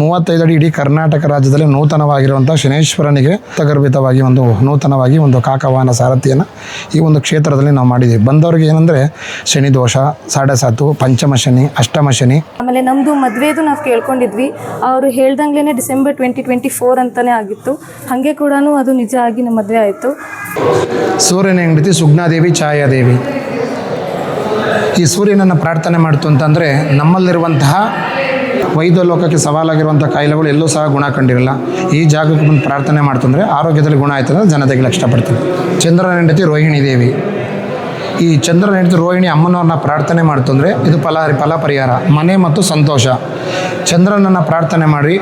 ಮೂವತ್ತೈದು ಅಡಿ ಇಡೀ ಕರ್ನಾಟಕ ರಾಜ್ಯದಲ್ಲಿ ನೂತನವಾಗಿರುವಂಥ ಶನೇಶ್ವರನಿಗೆ ಗರ್ಭಿತವಾಗಿ ಒಂದು ನೂತನವಾಗಿ ಒಂದು ಕಾಕವಾಹನ ಸಾರಥಿಯನ್ನು ಈ ಒಂದು ಕ್ಷೇತ್ರದಲ್ಲಿ ನಾವು ಮಾಡಿದ್ದೀವಿ. ಬಂದವರಿಗೆ ಏನಂದರೆ ಶನಿ ದೋಷ ಸಾಡೆ ಸಾತು ಪಂಚಮ ಶನಿ ಅಷ್ಟಮ ಶನಿ. ಆಮೇಲೆ ನಮ್ಮದು ಮದುವೆದು ನಾವು ಕೇಳ್ಕೊಂಡಿದ್ವಿ. ಅವರು ಹೇಳ್ದಂಗ್ಲೇ ಡಿಸೆಂಬರ್ ಟ್ವೆಂಟಿ ಟ್ವೆಂಟಿ ಫೋರ್ ಅಂತಲೇ ಆಗಿತ್ತು. ಹಾಗೆ ಕೂಡ ಅದು ನಿಜ ಆಗಿ ನಮ್ಮ ಮದುವೆ ಆಯಿತು. ಸೂರ್ಯನ ಹೆಂಡತಿ ಸುಗ್ನಾದೇವಿ ಛಾಯಾದೇವಿ. ಈ ಸೂರ್ಯನನ್ನು ಪ್ರಾರ್ಥನೆ ಮಾಡ್ತು ಅಂತಂದರೆ ನಮ್ಮಲ್ಲಿರುವಂತಹ ವೈದ್ಯ ಲೋಕಕ್ಕೆ ಸವಾಲಾಗಿರುವಂಥ ಕಾಯಿಲೆಗಳು ಎಲ್ಲೂ ಸಹ ಗುಣ ಕಂಡಿರಲ್ಲ. ಈ ಜಾಗಕ್ಕೆ ಬಂದು ಪ್ರಾರ್ಥನೆ ಮಾಡ್ತಂದರೆ ಆರೋಗ್ಯದಲ್ಲಿ ಗುಣ ಆಯ್ತು ಅಂದರೆ ಜನತೆಗೆ ಇಷ್ಟಪಡ್ತೀನಿ ಚಂದ್ರನ ಹೆಂಡತಿ ರೋಹಿಣಿ ದೇವಿ. ಈ ಚಂದ್ರನ ಹೆಂಡತಿ ರೋಹಿಣಿ ಅಮ್ಮನವ್ರನ್ನ ಪ್ರಾರ್ಥನೆ ಮಾಡ್ತಂದರೆ ಇದು ಫಲ ಫಲ ಪರಿಹಾರ ಮನೆ ಮತ್ತು ಸಂತೋಷ. ಚಂದ್ರನನ್ನು ಪ್ರಾರ್ಥನೆ ಮಾಡಿ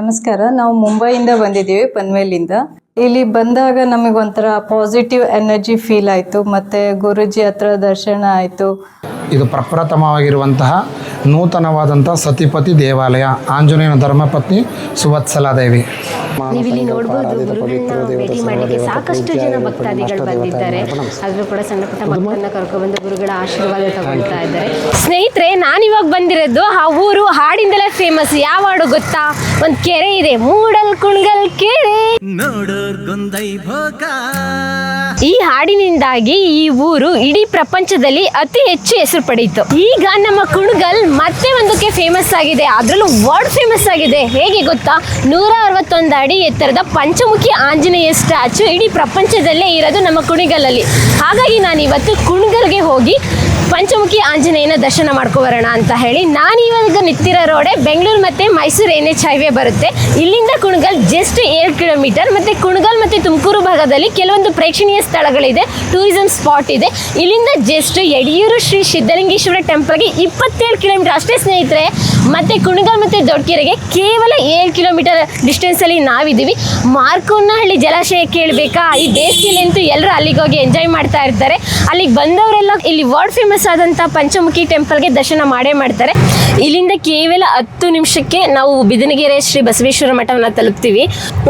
ನಮಸ್ಕಾರ ನಾವು ಮುಂಬೈಯಿಂದ ಬಂದಿದ್ದೀವಿ ಪನ್ವೇಲಿಂದ. ಇಲ್ಲಿ ಬಂದಾಗ ನಮಗೊಂಥರ ಪಾಸಿಟಿವ್ ಎನರ್ಜಿ ಫೀಲ್ ಆಯಿತು ಮತ್ತು ಗುರುಜಿ ಹತ್ರ ದರ್ಶನ ಆಯಿತು. ಇದು ಪ್ರಪ್ರಥಮವಾಗಿರುವಂತಹ ನೂತನವಾದಂಥ ಸತಿಪತಿ ದೇವಾಲಯ ಆಂಜನೇಯನ ಧರ್ಮಪತ್ನಿ ನೀವಿಲ್ಲಿ ಗುರುಗಳನ್ನ ಭೇಟಿ ಮಾಡಲಿಕ್ಕೆ ಸಾಕಷ್ಟು ಜನ ಭಕ್ತಾದಿಗಳು ಬಂದಿದ್ದಾರೆ. ಆದ್ರೂ ಕೂಡ ಸಣ್ಣ ಪುಟ್ಟ ಮಕ್ಕಳನ್ನ ಕರ್ಕೊಬಂದು ಗುರುಗಳ ಆಶೀರ್ವಾದ ತಗೊಳ್ತಾ ಇದ್ದಾರೆ. ಸ್ನೇಹಿತರೆ ನಾನಿವಾಗ ಬಂದಿರೋದು ಆ ಊರು ಹಾಡಿಂದಲೇ ಫೇಮಸ್ ಯಾವ ಹಾಡು ಗೊತ್ತಾ? ಒಂದು ಕೆರೆ ಇದೆ. ಮೂಡಲ್ ಕುಣಗಲ್ ಕೆರೆ. ಈ ಹಾಡಿನಿಂದಾಗಿ ಈ ಊರು ಇಡೀ ಪ್ರಪಂಚದಲ್ಲಿ ಅತಿ ಹೆಚ್ಚು ಹೆಸರು ಪಡೆಯಿತು. ಈಗ ನಮ್ಮ ಕುಣಗಲ್ ಮತ್ತೆ ಒಂದಕ್ಕೆ ಫೇಮಸ್ ಆಗಿದೆ. ಅದರಲ್ಲೂ ವರ್ಲ್ಡ್ ಫೇಮಸ್ ಆಗಿದೆ. ಹೇಗೆ ಗೊತ್ತಾ? ನೂರ ಅರವತ್ತೊಂದು ಅಡಿ ಎತ್ತರದ ಪಂಚಮುಖಿ ಆಂಜನೇಯ ಸ್ಟ್ಯಾಚು ಇಡೀ ಪ್ರಪಂಚದಲ್ಲೇ ಇರೋದು ನಮ್ಮ ಕುಣಿಗಲಲ್ಲಿ. ಹಾಗಾಗಿ ನಾನು ಇವತ್ತು ಕುಣಗಲ್ಗೆ ಹೋಗಿ ಪಂಚಮುಖಿ ಆಂಜನೇಯನ ದರ್ಶನ ಮಾಡ್ಕೊಬರೋಣ ಅಂತ ಹೇಳಿ ನಾನು ಇವಾಗ ನಿಂತಿರೋ ರೋಡೆ ಬೆಂಗಳೂರು ಮತ್ತು ಮೈಸೂರು ಎನ್ ಎಚ್ ಹೈವೇ ಬರುತ್ತೆ. ಇಲ್ಲಿಂದ ಕುಣಗಲ್ ಜಸ್ಟ್ ಏಳು ಕಿಲೋಮೀಟರ್ ಮತ್ತು ಕುಣಗಲ್ ಮತ್ತು ತುಮಕೂರು ಭಾಗದಲ್ಲಿ ಕೆಲವೊಂದು ಪ್ರೇಕ್ಷಣೀಯ ಸ್ಥಳಗಳಿದೆ. ಟೂರಿಸಂ ಸ್ಪಾಟ್ ಇದೆ. ಇಲ್ಲಿಂದ ಜಸ್ಟ್ ಯಡಿಯೂರು ಶ್ರೀ ಸಿದ್ಧಲಿಂಗೇಶ್ವರ ಟೆಂಪಲ್ಗೆ ಇಪ್ಪತ್ತೇಳು ಕಿಲೋಮೀಟರ್ ಅಷ್ಟೇ ಸ್ನೇಹಿತರೆ. ಮತ್ತು ಕುಣಗಲ್ ಮತ್ತು ದೊಡ್ಡಕೆರೆಗೆ ಕೇವಲ ಏಳು ಕಿಲೋಮೀಟರ್ ಡಿಸ್ಟೆನ್ಸಲ್ಲಿ ನಾವಿದ್ದೀವಿ. ಮಾರ್ಕೋನಹಳ್ಳಿ ಜಲಾಶಯ ಕೇಳಬೇಕಾ? ಈ ಬೇಸಿಗೆಯಲ್ಲಿ ಅಂತೂ ಎಲ್ಲರೂ ಅಲ್ಲಿಗೆ ಹೋಗಿ ಎಂಜಾಯ್ ಮಾಡ್ತಾ ಇರ್ತಾರೆ. ಅಲ್ಲಿಗೆ ಬಂದವರೆಲ್ಲ ಇಲ್ಲಿ ವರ್ಲ್ಡ್ ಫೇಮಸ್ ಆದಂಥ ಪಂಚಮುಖಿ ಟೆಂಪಲ್ಗೆ ದರ್ಶನ ಮಾಡೇ ಮಾಡ್ತಾರೆ. ಇಲ್ಲಿಂದ ಕೇವಲ ಹತ್ತು ನಿಮಿಷಕ್ಕೆ ನಾವು ಬಿದನಗೆರೆ ಶ್ರೀ ಬಸವೇಶ್ವರ ಮಠವನ್ನು ತಲುಪ್ತೀವಿ.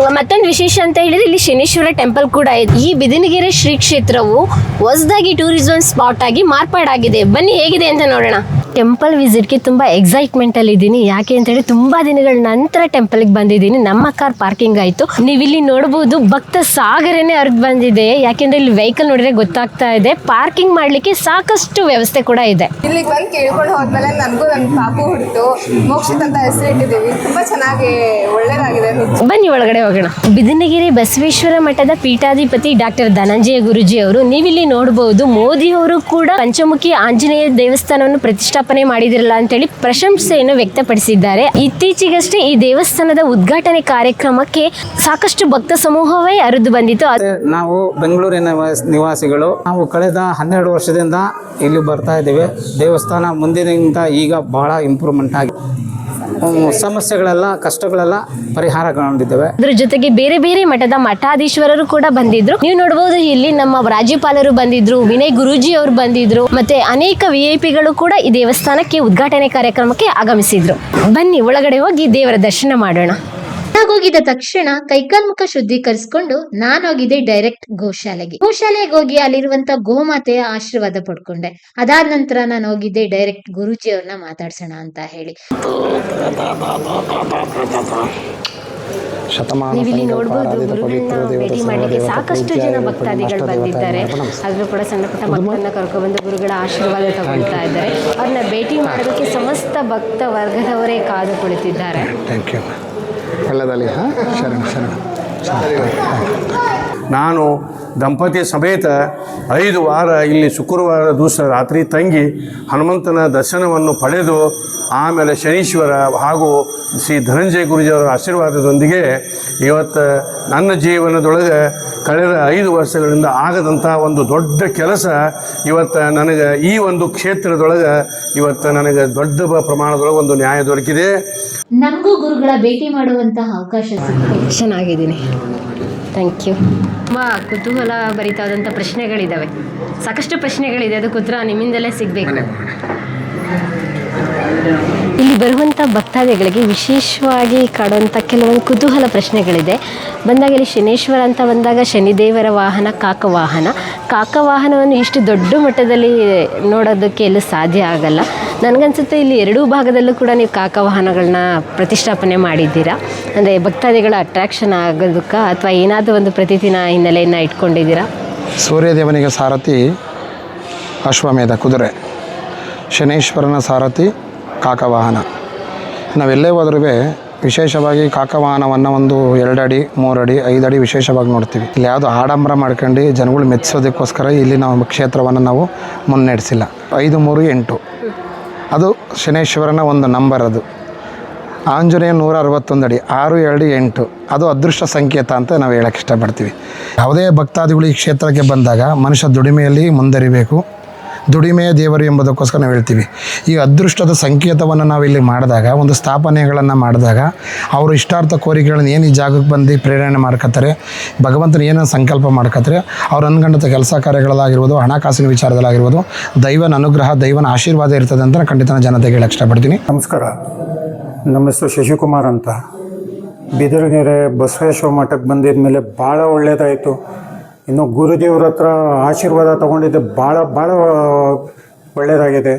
ಮತ್ತೊಂದು ವಿಶೇಷ ಅಂತ ಹೇಳಿದ್ರೆ ಇಲ್ಲಿ ಶನೇಶ್ವರ ಟೆಂಪಲ್ ಕೂಡ ಇದೆ. ಈ ಬಿದನಗೆರೆ ಶ್ರೀ ಕ್ಷೇತ್ರವು ಹೊಸದಾಗಿ ಟೂರಿಸಂ ಸ್ಪಾಟ್ ಆಗಿ ಮಾರ್ಪಾಡಾಗಿದೆ. ಬನ್ನಿ ಹೇಗಿದೆ ಅಂತ ನೋಡೋಣ. ಟೆಂಪಲ್ ವಿಸಿಟ್ಗೆ ತುಂಬ ಎಕ್ಸೈಟ್ಮೆಂಟಲ್ಲಿ ಇದ್ದೀನಿ. ಯಾಕೆ ಅಂತ ಹೇಳಿ ತುಂಬ ದಿನಗಳ ನಂತರ ಟೆಂಪಲ್ಗೆ ಬಂದಿದ್ದೀನಿ. ನಮ್ಮ ಕಾರ್ ಪಾರ್ಕಿಂಗ್ ಆಯಿತು. ನೀವು ಇಲ್ಲಿ ನೋಡ್ಬೋದು ಭಕ್ತ ಸಾಗರನೇ ಅರ್ಧ ಬಂದಿದೆ. ಯಾಕೆಂದ್ರೆ ಇಲ್ಲಿ ವೆಹಿಕಲ್ ನೋಡಿದ್ರೆ ಗೊತ್ತಾಗ್ತಾ ಇದೆ. ಪಾರ್ಕಿಂಗ್ ಮಾಡಲಿಕ್ಕೆ ಸಾಕಷ್ಟು ವ್ಯವಸ್ಥೆ ಕೂಡ ಇದೆ. ಇಲ್ಲಿಗೆ ಬಂದು ಕೇಳ್ಕೊಂಡು ಹೋದ್ಮೇಲೆ ನನಗೂ ನನ್ನ ಪಾಪು ಹುಟ್ಟು ಮೋಕ್ಷಿತ್ ಅಂತ ಹೆಸರಿಟ್ಟಿದ್ದೀವಿ. ತುಂಬ ಚೆನ್ನಾಗಿ ಒಳ್ಳೇದಾಗಿದೆ. ಬನ್ನಿ ಒಳಗಡೆ ಹೋಗೋಣ. ಬಿದನಗಿರಿ ಬಸವೇಶ್ವರ ಮಠದ ಪೀಠಾಧಿಪತಿ ಡಾಕ್ಟರ್ ಧನಂಜಯ ಗುರುಜಿ ಅವರು ನೀವಿಲ್ಲಿ ನೋಡಬಹುದು ಮೋದಿ ಅವರು ಕೂಡ ಪಂಚಮುಖಿ ಆಂಜನೇಯ ದೇವಸ್ಥಾನವನ್ನು ಪ್ರತಿಷ್ಠಾಪನೆ ಮಾಡಿದಿರಲ್ಲ ಅಂತೇಳಿ ಪ್ರಶಂಸೆಯನ್ನು ವ್ಯಕ್ತಪಡಿಸಿದ್ದಾರೆ. ಇತ್ತೀಚೆಗಷ್ಟೇ ಈ ದೇವಸ್ಥಾನದ ಉದ್ಘಾಟನೆ ಕಾರ್ಯಕ್ರಮಕ್ಕೆ ಸಾಕಷ್ಟು ಭಕ್ತ ಸಮೂಹವೇ ಅರಿದು ಬಂದಿತ್ತು. ನಾವು ಬೆಂಗಳೂರಿನ ನಿವಾಸಿಗಳು ನಾವು ಕಳೆದ ಹನ್ನೆರಡು ವರ್ಷದಿಂದ ಇಲ್ಲಿ ಬರ್ತಾ ಇದ್ದೇವೆ. ದೇವಸ್ಥಾನ ಮುಂದಿನಿಂದ ಈಗ ಬಹಳ ಇಂಪ್ರೂವ್ಮೆಂಟ್ ಆಗಿ ಸಮಸ್ಯೆಗಳೆಲ್ಲ ಕಷ್ಟಗಳೆಲ್ಲ ಪರಿಹಾರಗೊಂಡಿದ್ದೇವೆ ಅದ್ರ ಜೊತೆಗೆ ಬೇರೆ ಬೇರೆ ಮಠದ ಮಠಾಧೀಶ್ವರರು ಕೂಡ ಬಂದಿದ್ರು. ನೀವು ನೋಡಬಹುದು ಇಲ್ಲಿ ನಮ್ಮ ರಾಜ್ಯಪಾಲರು ಬಂದಿದ್ರು ವಿನಯ್ ಗುರೂಜಿ ಅವರು ಬಂದಿದ್ರು ಮತ್ತೆ ಅನೇಕ ವಿಐಪಿಗಳು ಕೂಡ ಈ ದೇವಸ್ಥಾನಕ್ಕೆ ಉದ್ಘಾಟನೆ ಕಾರ್ಯಕ್ರಮಕ್ಕೆ ಆಗಮಿಸಿದ್ರು. ಬನ್ನಿ, ಒಳಗಡೆ ಹೋಗಿ ದೇವರ ದರ್ಶನ ಮಾಡೋಣ. ಹೋಗಿದ ತಕ್ಷಣ ಕೈಕಾಲ್ಮುಖ ಶುದ್ಧೀಕರಿಸಿಕೊಂಡು ನಾನು ಹೋಗಿದ್ದೆ ಡೈರೆಕ್ಟ್ ಗೋಶಾಲೆಗೆ. ಗೋಶಾಲೆಗೆ ಹೋಗಿ ಅಲ್ಲಿರುವಂತ ಗೋಮಾತೆಯ ಆಶೀರ್ವಾದ ಪಡ್ಕೊಂಡೆ. ಅದಾದ ನಂತರ ನಾನು ಹೋಗಿದ್ದೆ ಡೈರೆಕ್ಟ್ ಗುರುಜಿ ಅವ್ರನ್ನ ಮಾತಾಡ್ಸೋಣ ಅಂತ ಹೇಳಿ. ನೀವಿಲ್ಲಿ ನೋಡಬಹುದು ಗುರುಗಳನ್ನ ಭೇಟಿ ಮಾಡಲಿಕ್ಕೆ ಸಾಕಷ್ಟು ಜನ ಭಕ್ತಾದಿಗಳು ಬಂದಿದ್ದಾರೆ. ಆದರೂ ಕೂಡ ಸಣ್ಣ ಪುಟ್ಟ ಮಕ್ಕಳನ್ನ ಕರ್ಕೊಬಂದು ಗುರುಗಳ ಆಶೀರ್ವಾದ ತಗೊಳ್ತಾ ಇದ್ದಾರೆ. ಅವ್ರನ್ನ ಭೇಟಿ ಮಾಡೋದಕ್ಕೆ ಸಮಸ್ತ ಭಕ್ತ ವರ್ಗದವರೇ ಕಾದು ಕುಳಿತಿದ್ದಾರೆ. ಥ್ಯಾಂಕ್ ಯು ಹಾಂ? ಶರಣ ಶರಣ. ನಾನು ದಂಪತಿ ಸಮೇತ ಐದು ವಾರ ಇಲ್ಲಿ ಶುಕ್ರವಾರ ದಿವಸ ರಾತ್ರಿ ತಂಗಿ ಹನುಮಂತನ ದರ್ಶನವನ್ನು ಪಡೆದು ಆಮೇಲೆ ಶನೀಶ್ವರ ಹಾಗೂ ಶ್ರೀ ಧನಂಜಯ ಗುರುಜಿಯವರ ಆಶೀರ್ವಾದದೊಂದಿಗೆ ಇವತ್ತು ನನ್ನ ಜೀವನದೊಳಗೆ ಕಳೆದ ಐದು ವರ್ಷಗಳಿಂದ ಆಗದಂಥ ಒಂದು ದೊಡ್ಡ ಕೆಲಸ ಇವತ್ತು ನನಗೆ ಈ ಒಂದು ಕ್ಷೇತ್ರದೊಳಗೆ ಇವತ್ತು ನನಗೆ ದೊಡ್ಡ ಪ್ರಮಾಣದೊಳಗೆ ಒಂದು ನ್ಯಾಯ ದೊರಕಿದೆ. ನಮಗೂ ಗುರುಗಳ ಭೇಟಿ ಮಾಡುವಂತಹ ಅವಕಾಶ ಚೆನ್ನಾಗಿದ್ದೀನಿ. ಥ್ಯಾಂಕ್ ಯು ತುಂಬ ಕುತೂಹಲ ಭರಿತವಾದಂಥ ಪ್ರಶ್ನೆಗಳಿದ್ದಾವೆ ಸಾಕಷ್ಟು ಪ್ರಶ್ನೆಗಳಿದೆ ಅದಕ್ಕೆ ಉತ್ತರ ನಿಮ್ಮಿಂದಲೇ ಸಿಗಬೇಕು. ಇಲ್ಲಿ ಬರುವಂಥ ಭಕ್ತಾದಿಗಳಿಗೆ ವಿಶೇಷವಾಗಿ ಕಾಡುವಂಥ ಕೆಲವೊಂದು ಕುತೂಹಲ ಪ್ರಶ್ನೆಗಳಿದೆ. ಬಂದಾಗ ಇಲ್ಲಿ ಶನೇಶ್ವರ ಅಂತ ಬಂದಾಗ ಶನಿದೇವರ ವಾಹನ ಕಾಕವಾಹನ ಕಾಕವಾಹನವನ್ನು ಇಷ್ಟು ದೊಡ್ಡ ಮಟ್ಟದಲ್ಲಿ ನೋಡೋದಕ್ಕೆ ಎಲ್ಲೂ ಸಾಧ್ಯ ಆಗಲ್ಲ. ನನಗನ್ಸುತ್ತೆ ಇಲ್ಲಿ ಎರಡೂ ಭಾಗದಲ್ಲೂ ಕೂಡ ನೀವು ಕಾಕವಾಹನಗಳನ್ನ ಪ್ರತಿಷ್ಠಾಪನೆ ಮಾಡಿದ್ದೀರಾ? ಅಂದರೆ ಭಕ್ತಾದಿಗಳ ಅಟ್ರಾಕ್ಷನ್ ಆಗೋದಕ್ಕೆ ಅಥವಾ ಏನಾದರೂ ಒಂದು ಪ್ರತಿದಿನ ಹಿನ್ನೆಲೆಯನ್ನು ಇಟ್ಕೊಂಡಿದ್ದೀರಾ? ಸೂರ್ಯದೇವನಿಗೆ ಸಾರಥಿ, ಅಶ್ವಮೇಧ ಕುದುರೆ. ಶನೇಶ್ವರನ ಸಾರಥಿ, ಕಾಕವಾಹನ. ನಾವೆಲ್ಲೇ ಹೋದ್ರೂ ವಿಶೇಷವಾಗಿ ಕಾಕವಾಹನವನ್ನು ಒಂದು ಎರಡು ಅಡಿ ಮೂರು ಅಡಿ ಐದು ಅಡಿ ವಿಶೇಷವಾಗಿ ನೋಡ್ತೀವಿ. ಇಲ್ಲಿ ಯಾವುದು ಆಡಂಬರ ಮಾಡ್ಕೊಂಡು ಜನಗಳು ಮೆಚ್ಚಿಸೋದಕ್ಕೋಸ್ಕರ ಇಲ್ಲಿ ನಾವು ಕ್ಷೇತ್ರವನ್ನು ನಾವು ಮುನ್ನಡೆಸಿಲ್ಲ. ಐದು, ಮೂರು, ಎಂಟು. ಅದು ಶನೇಶ್ವರನ ಒಂದು ನಂಬರ್ ಅದು. ಆಂಜನೇಯ ನೂರ ಅರವತ್ತೊಂದು ಅಡಿ, ಆರು, ಎರಡು, ಎಂಟು. ಅದು ಅದೃಷ್ಟ ಸಂಕೇತ ಅಂತ ನಾವು ಹೇಳಕ್ಕೆ ಇಷ್ಟಪಡ್ತೀವಿ. ಯಾವುದೇ ಭಕ್ತಾದಿಗಳು ಈ ಕ್ಷೇತ್ರಕ್ಕೆ ಬಂದಾಗ ಮನುಷ್ಯ ದುಡಿಮೆಯಲ್ಲಿ ಮುಂದರಿಬೇಕು. ದುಡಿಮೆಯ ದೇವರು ಎಂಬುದಕ್ಕೋಸ್ಕರ ನಾವು ಹೇಳ್ತೀವಿ. ಈ ಅದೃಷ್ಟದ ಸಂಕೇತವನ್ನು ನಾವು ಇಲ್ಲಿ ಮಾಡಿದಾಗ, ಒಂದು ಸ್ಥಾಪನೆಗಳನ್ನು ಮಾಡಿದಾಗ, ಅವರು ಇಷ್ಟಾರ್ಥ ಕೋರಿಕೆಗಳನ್ನು ಏನು ಈ ಜಾಗಕ್ಕೆ ಬಂದು ಪ್ರೇರಣೆ ಮಾಡ್ಕೊತಾರೆ ಭಗವಂತನ ಏನೋ ಸಂಕಲ್ಪ ಮಾಡ್ಕೊತಾರೆ, ಅವ್ರು ಅನ್ಗಂಡತ ಕೆಲಸ ಕಾರ್ಯಗಳಲ್ಲಾಗಿರ್ಬೋದು, ಹಣಕಾಸಿನ ವಿಚಾರದಲ್ಲಾಗಿರ್ಬೋದು, ದೈವನ ಅನುಗ್ರಹ, ದೈವನ ಆಶೀರ್ವಾದ ಇರ್ತದೆ ಅಂತ ಖಂಡಿತ ಜನತೆಗೆ ಹೇಳಕ್ಕೆ ಇಷ್ಟಪಡ್ತೀನಿ. ನಮಸ್ಕಾರ. ನಮ್ಮ ಹೆಸರು ಶಶಿಕುಮಾರ್ ಅಂತ. ಬಿದಿರುಗೆರೆ ಬಸವೇಶ್ವರ ಮಠಕ್ಕೆ ಬಂದಿದ್ದ ಮೇಲೆ ಭಾಳ ಒಳ್ಳೆಯದಾಯಿತು ಇನ್ನು ಗುರುದೇವ್ರ ಹತ್ರ ಆಶೀರ್ವಾದ ತೊಗೊಂಡಿದ್ದೆ ಭಾಳ ಭಾಳ ಒಳ್ಳೆಯದಾಗಿದೆ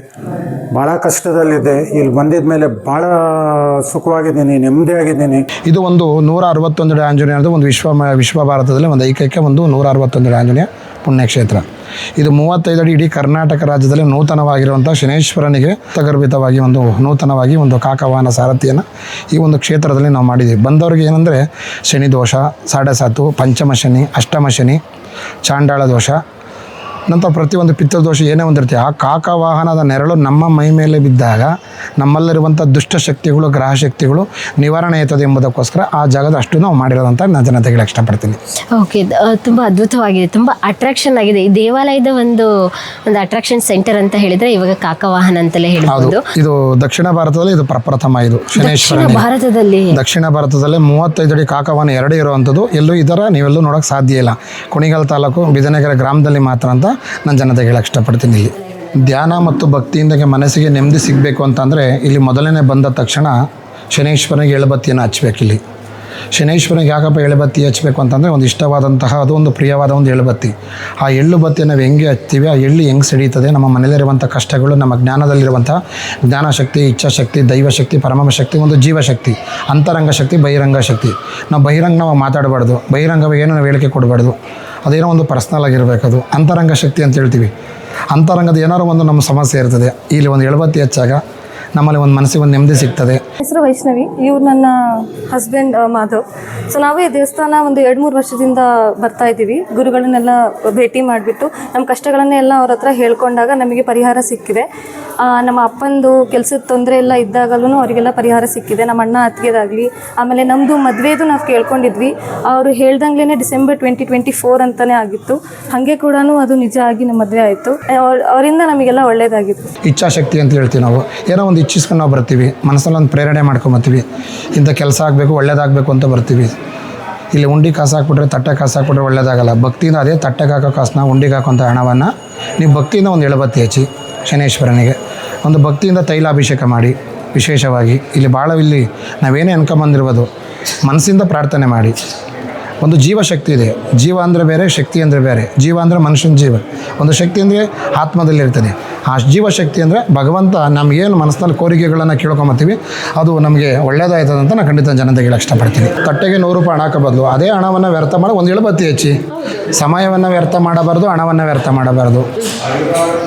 ಭಾಳ ಕಷ್ಟದಲ್ಲಿದ್ದೆ. ಇಲ್ಲಿ ಬಂದಿದ ಮೇಲೆ ಭಾಳ ಸುಖವಾಗಿದ್ದೀನಿ, ನೆಮ್ಮದಿಯಾಗಿದ್ದೀನಿ. ಇದು ಒಂದು ನೂರ ಅರವತ್ತೊಂದು ಆಂಜನೇಯ ಅನ್ನೋದು ಒಂದು ವಿಶ್ವ ವಿಶ್ವ ಭಾರತದಲ್ಲಿ ಒಂದು ಏಕೈಕ ಒಂದು ನೂರ ಅರವತ್ತೊಂದು ಆಂಜನೇಯ ಪುಣ್ಯಕ್ಷೇತ್ರ. ಇದು ಮೂವತ್ತೈದು ಅಡಿ ಇಡೀ ಕರ್ನಾಟಕ ರಾಜ್ಯದಲ್ಲಿ ನೂತನವಾಗಿರುವಂಥ ಶನೇಶ್ವರನಿಗೆ ತಗರ್ಭಿತವಾಗಿ ಒಂದು ನೂತನವಾಗಿ ಒಂದು ಕಾಕವಾಹನ ಸಾರಥಿಯನ್ನು ಈ ಒಂದು ಕ್ಷೇತ್ರದಲ್ಲಿ ನಾವು ಮಾಡಿದ್ದೀವಿ. ಬಂದವ್ರಿಗೆ ಏನಂದರೆ, ಶನಿ ದೋಷ, ಸಾಡೆ ಸಾತು, ಪಂಚಮ ಶನಿ, ಅಷ್ಟಮ ಶನಿ, ಚಾಂಡಾಳ ದೋಷ ನಂತರ ಪ್ರತಿಯೊಂದು ಪಿತೃದೋಷ ಏನೇ ಒಂದಿರುತ್ತೆ ಆ ಕಾಕವಾಹನದ ನೆರಳು ನಮ್ಮ ಮೈ ಮೇಲೆ ಬಿದ್ದಾಗ ನಮ್ಮಲ್ಲಿರುವಂಥ ದುಷ್ಟ ಶಕ್ತಿಗಳು ಗ್ರಹ ಶಕ್ತಿಗಳು ನಿವಾರಣೆ ಆಯ್ತದೆ ಎಂಬುದಕ್ಕೋಸ್ಕರ ಆ ಜಾಗದ ಅಷ್ಟು ನಾವು ಮಾಡಿರೋದಂತ ನಾನು ಜನತೆಗೆ ಇಷ್ಟಪಡ್ತೀನಿ. ಓಕೆ ತುಂಬ ಅದ್ಭುತವಾಗಿದೆ ತುಂಬ ಅಟ್ರಾಕ್ಷನ್ ಆಗಿದೆ. ಈ ದೇವಾಲಯದ ಒಂದು ಒಂದು ಅಟ್ರಾಕ್ಷನ್ ಸೆಂಟರ್ ಅಂತ ಹೇಳಿದ್ರೆ ಇವಾಗ ಕಾಕವಾಹನ ಅಂತಲೇ ಹೌದು ಹೇಳ್ಬೋದು ಇದು ದಕ್ಷಿಣ ಭಾರತದಲ್ಲಿ ಇದು ಪ್ರಪ್ರಥಮ ಇದು ದಕ್ಷಿಣ ಭಾರತದಲ್ಲಿ? ದಕ್ಷಿಣ ಭಾರತದಲ್ಲಿ ಮೂವತ್ತೈದು ಅಡಿ ಕಾಕವಾಹನ ಎರಡು ಇರುವಂಥದ್ದು ಎಲ್ಲೂ ಇದರ ನೀವೆಲ್ಲೂ ನೋಡೋಕೆ ಸಾಧ್ಯ ಇಲ್ಲ. ಕುಣಿಗಲ್ ತಾಲೂಕು ಬಿದನಗರ ಗ್ರಾಮದಲ್ಲಿ ಮಾತ್ರ ಅಂತ ನಾನು ಜನತೆಗೆ ಹೇಳಕ್ಕೆ ಇಷ್ಟಪಡ್ತೀನಿ ಇಲ್ಲಿ. ಧ್ಯಾನ ಮತ್ತು ಭಕ್ತಿಯಿಂದಾಗೆ ಮನಸ್ಸಿಗೆ ನೆಮ್ಮದಿ ಸಿಗಬೇಕು ಅಂತಂದರೆ ಇಲ್ಲಿ ಮೊದಲನೇ ಬಂದ ತಕ್ಷಣ ಶನೈಶ್ವರನಿಗೆ ಎಳಬತ್ತಿಯನ್ನು ಹಚ್ಬೇಕು ಇಲ್ಲಿ. ಶನೈಶ್ವರನಿಗೆ ಯಾಕಪ್ಪ ಎಳಬತ್ತಿ ಹಚ್ಚಬೇಕು ಅಂತಂದರೆ ಒಂದು ಇಷ್ಟವಾದಂತಹ, ಅದು ಒಂದು ಪ್ರಿಯವಾದ ಒಂದು ಎಳುಬತ್ತಿ. ಆ ಎಳ್ಳು ಬತ್ತಿ ನಾವು ಹೆಂಗೆ ಹಚ್ತೀವಿ, ಆ ಎಳ್ಳು ಹೆಂಗೆ ಸಿಡೀತದೆ ನಮ್ಮ ಮನೆಯಲ್ಲಿರುವಂಥ ಕಷ್ಟಗಳು, ನಮ್ಮ ಜ್ಞಾನದಲ್ಲಿರುವಂಥ ಜ್ಞಾನಶಕ್ತಿ, ಇಚ್ಛಾಶಕ್ತಿ, ದೈವಶಕ್ತಿ ಪರಮ ಶಕ್ತಿ ಒಂದು ಜೀವಶಕ್ತಿ ಅಂತರಂಗ ಶಕ್ತಿ ಬಹಿರಂಗ ಶಕ್ತಿ ನಾವು ಬಹಿರಂಗ ನಾವು ಮಾತಾಡಬಾರ್ದು. ಬಹಿರಂಗವಾಗಿ ಏನು ನಾವು ಹೇಳಿಕೆ ಕೊಡಬಾರ್ದು. ಅದೇನೋ ಒಂದು ಪರ್ಸ್ನಲ್ ಆಗಿರಬೇಕು ಅದು. ಅಂತರಂಗ ಶಕ್ತಿ ಅಂತ ಹೇಳ್ತೀವಿ. ಅಂತರಂಗದ ಏನಾರು ಒಂದು ನಮ್ಮ ಸಮಸ್ಯೆ ಇರ್ತದೆ. ಇಲ್ಲಿ ಒಂದು ಎಳಬತ್ತಿ ಹೆಚ್ಚಾಗ ನಮ್ಮಲ್ಲಿ ಒಂದು ಮನಸ್ಸಿಗೆ ಒಂದು ನೆಮ್ಮದಿ ಸಿಗ್ತದೆ. ಹೆಸರು ವೈಷ್ಣವಿ, ಇವ್ರು ನನ್ನ ಹಸ್ಬೆಂಡ್ ಮಾಧವ್. ಸೊ ನಾವು ಈ ದೇವಸ್ಥಾನ ಒಂದು ಎರಡು ಮೂರು ವರ್ಷದಿಂದ ಬರ್ತಾ ಇದ್ದೀವಿ. ಗುರುಗಳನ್ನೆಲ್ಲ ಭೇಟಿ ಮಾಡಿಬಿಟ್ಟು ನಮ್ಮ ಕಷ್ಟಗಳನ್ನೆಲ್ಲ ಅವ್ರ ಹತ್ರ ಹೇಳ್ಕೊಂಡಾಗ ನಮಗೆ ಪರಿಹಾರ ಸಿಕ್ಕಿದೆ. ನಮ್ಮ ಅಪ್ಪಂದು ಕೆಲಸದ ತೊಂದರೆ ಎಲ್ಲ ಇದ್ದಾಗಲೂ ಅವರಿಗೆಲ್ಲ ಪರಿಹಾರ ಸಿಕ್ಕಿದೆ. ನಮ್ಮ ಅಣ್ಣ ಅತ್ತಿಗೆದಾಗಲಿ, ಆಮೇಲೆ ನಮ್ಮದು ಮದುವೆದು ನಾವು ಕೇಳ್ಕೊಂಡಿದ್ವಿ. ಅವರು ಹೇಳ್ದಂಗ್ಲೇ ಡಿಸೆಂಬರ್ ಟ್ವೆಂಟಿ ಟ್ವೆಂಟಿ ಫೋರ್ ಅಂತಲೇ ಆಗಿತ್ತು. ಹಾಗೆ ಕೂಡ ಅದು ನಿಜ ಆಗಿ ನಮ್ಮ ಮದುವೆ ಆಯಿತು. ಅವರಿಂದ ನಮಗೆಲ್ಲ ಒಳ್ಳೇದಾಗಿತ್ತು. ಇಚ್ಛಾಶಕ್ತಿ ಅಂತ ಹೇಳ್ತೀವಿ ನಾವು. ಏನೋ ಒಂದು ಇಚ್ಛಿಸ್ಕೊಂಡು ನಾವು ಬರ್ತೀವಿ. ಮನಸ್ಸಲ್ಲಿ ಒಂದು ಪ್ರೇರಣೆ ಮಾಡ್ಕೊಂಬರ್ತೀವಿ ಇಂಥ ಕೆಲಸ ಆಗಬೇಕು, ಒಳ್ಳೇದಾಗಬೇಕು ಅಂತ ಬರ್ತೀವಿ. ಇಲ್ಲಿ ಉಂಡಿ ಕಾಸು ಹಾಕ್ಬಿಟ್ರೆ ತಟ್ಟೆ ಕಾಸು ಹಾಕ್ಬಿಟ್ರೆ ಒಳ್ಳೇದಾಗಲ್ಲ. ಭಕ್ತಿಯಿಂದ ಅದೇ ತಟ್ಟೆಗೆ ಹಾಕೋ ಕಾಸನ್ನ ಉಂಡಿಗೆ ಹಾಕೋಂಥ ಹಣವನ್ನು ನೀವು ಭಕ್ತಿಯಿಂದ ಒಂದು ಎಳಬತ್ತಿ ಹಚ್ಚಿ ಶನೇಶ್ವರನಿಗೆ. ಒಂದು ಭಕ್ತಿಯಿಂದ ತೈಲಾಭಿಷೇಕ ಮಾಡಿ, ವಿಶೇಷವಾಗಿ. ಇಲ್ಲಿ ಭಾಳ ಇಲ್ಲಿ ನಾವೇನೇ ಅನ್ಕೊಂಬಂದಿರ್ಬೋದು, ಮನಸ್ಸಿಂದ ಪ್ರಾರ್ಥನೆ ಮಾಡಿ. ಒಂದು ಜೀವಶಕ್ತಿ ಇದೆ. ಜೀವ ಅಂದರೆ ಬೇರೆ, ಶಕ್ತಿ ಅಂದರೆ ಬೇರೆ. ಜೀವ ಅಂದರೆ ಮನುಷ್ಯನ ಜೀವ. ಒಂದು ಶಕ್ತಿ ಅಂದರೆ ಆತ್ಮದಲ್ಲಿ ಇರ್ತದೆ ಆ ಜೀವಶಕ್ತಿ ಅಂದರೆ ಭಗವಂತ ನಮಗೇನು ಮನಸ್ಸಿನಲ್ಲಿ ಕೋರಿಕೆಗಳನ್ನು ಕೇಳ್ಕೊಂಬತ್ತೀವಿ, ಅದು ನಮಗೆ ಒಳ್ಳೇದಾಯ್ತದೆ ಅಂತ ನಾನು ಖಂಡಿತ ಜನತೆಗೆ ಹೇಳಕ್ಕೆ ಇಷ್ಟಪಡ್ತೀನಿ. ತಟ್ಟೆಗೆ ನೂರು ರೂಪಾಯಿ ಹಣ ಹಾಕಬಾರ್ದು. ಅದೇ ಹಣವನ್ನು ವ್ಯರ್ಥ ಮಾಡಿ, ಒಂದು ಇಳಬತ್ತಿ ಹೆಚ್ಚಿ. ಸಮಯವನ್ನು ವ್ಯರ್ಥ ಮಾಡಬಾರ್ದು, ಹಣವನ್ನು ವ್ಯರ್ಥ ಮಾಡಬಾರ್ದು.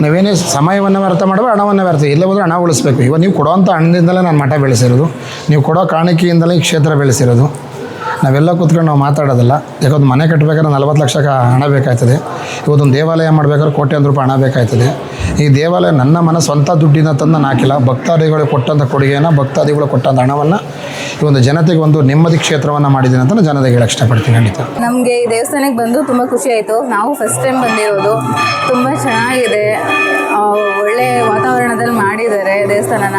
ನೀವೇನೇ ಸಮಯವನ್ನು ವ್ಯರ್ಥ ಮಾಡಬಾರ್ದು ಹಣವನ್ನು ವ್ಯರ್ಥ, ಇಲ್ಲ ಹೋದ್ರೆ ಹಣ ಉಳಿಸ್ಬೇಕು. ಇವಾಗ ನೀವು ಕೊಡೋವಂಥ ಹಣದಿಂದಲೇ ನಾನು ಮಠ ಬೆಳೆಸಿರೋದು. ನೀವು ಕೊಡೋ ಕಾಣಿಕೆಯಿಂದಲೇ ಈ ಕ್ಷೇತ್ರ ಬೆಳೆಸಿರೋದು. ನಾವೆಲ್ಲ ಕೂತ್ಕೊಂಡು ನಾವು ಮಾತಾಡೋದಿಲ್ಲ. ಯಾಕಂದ್ರೆ ಮನೆ ಕಟ್ಟಬೇಕಾದ್ರೆ ನಲ್ವತ್ತು ಲಕ್ಷ ಹಣ ಬೇಕಾಯ್ತದೆ ಇವತ್ತೊಂದು ದೇವಾಲಯ ಮಾಡಬೇಕಾದ್ರೆ ಕೋಟ್ಯಾಂತರ ರೂಪಾಯಿ ಹಣ ಬೇಕಾಯ್ತದೆ ಈ ದೇವಾಲಯ ನನ್ನ ಮನ ಸ್ವಂತ ದುಡ್ಡಿನ ತಂದು ನಾನು ಹಾಕಿಲ್ಲ. ಭಕ್ತಾದಿಗಳು ಕೊಟ್ಟಂಥ ಕೊಡುಗೆಯನ್ನು, ಭಕ್ತಾದಿಗಳು ಕೊಟ್ಟಂಥ ಹಣವನ್ನು ಈ ಒಂದು ಜನತೆಗೆ ಒಂದು ನೆಮ್ಮದಿ ಕ್ಷೇತ್ರವನ್ನು ಮಾಡಿದ್ದೀನಿ ಅಂತ ಜನತೆಗೆ ಹೇಳಕ್ಕೆ ಇಷ್ಟಪಡ್ತೀನಿ ಖಂಡಿತ. ನಮಗೆ ಈ ದೇವಸ್ಥಾನಕ್ಕೆ ಬಂದು ತುಂಬ ಖುಷಿ ಆಯಿತು. ನಾವು ಫಸ್ಟ್ ಟೈಮ್ ಬಂದಿರೋದು. ತುಂಬ ಚೆನ್ನಾಗಿದೆ. ಒಳ್ಳೆ ವಾತಾವರಣದಲ್ಲಿ ಮಾಡಿದ್ದಾರೆ ದೇವಸ್ಥಾನನ.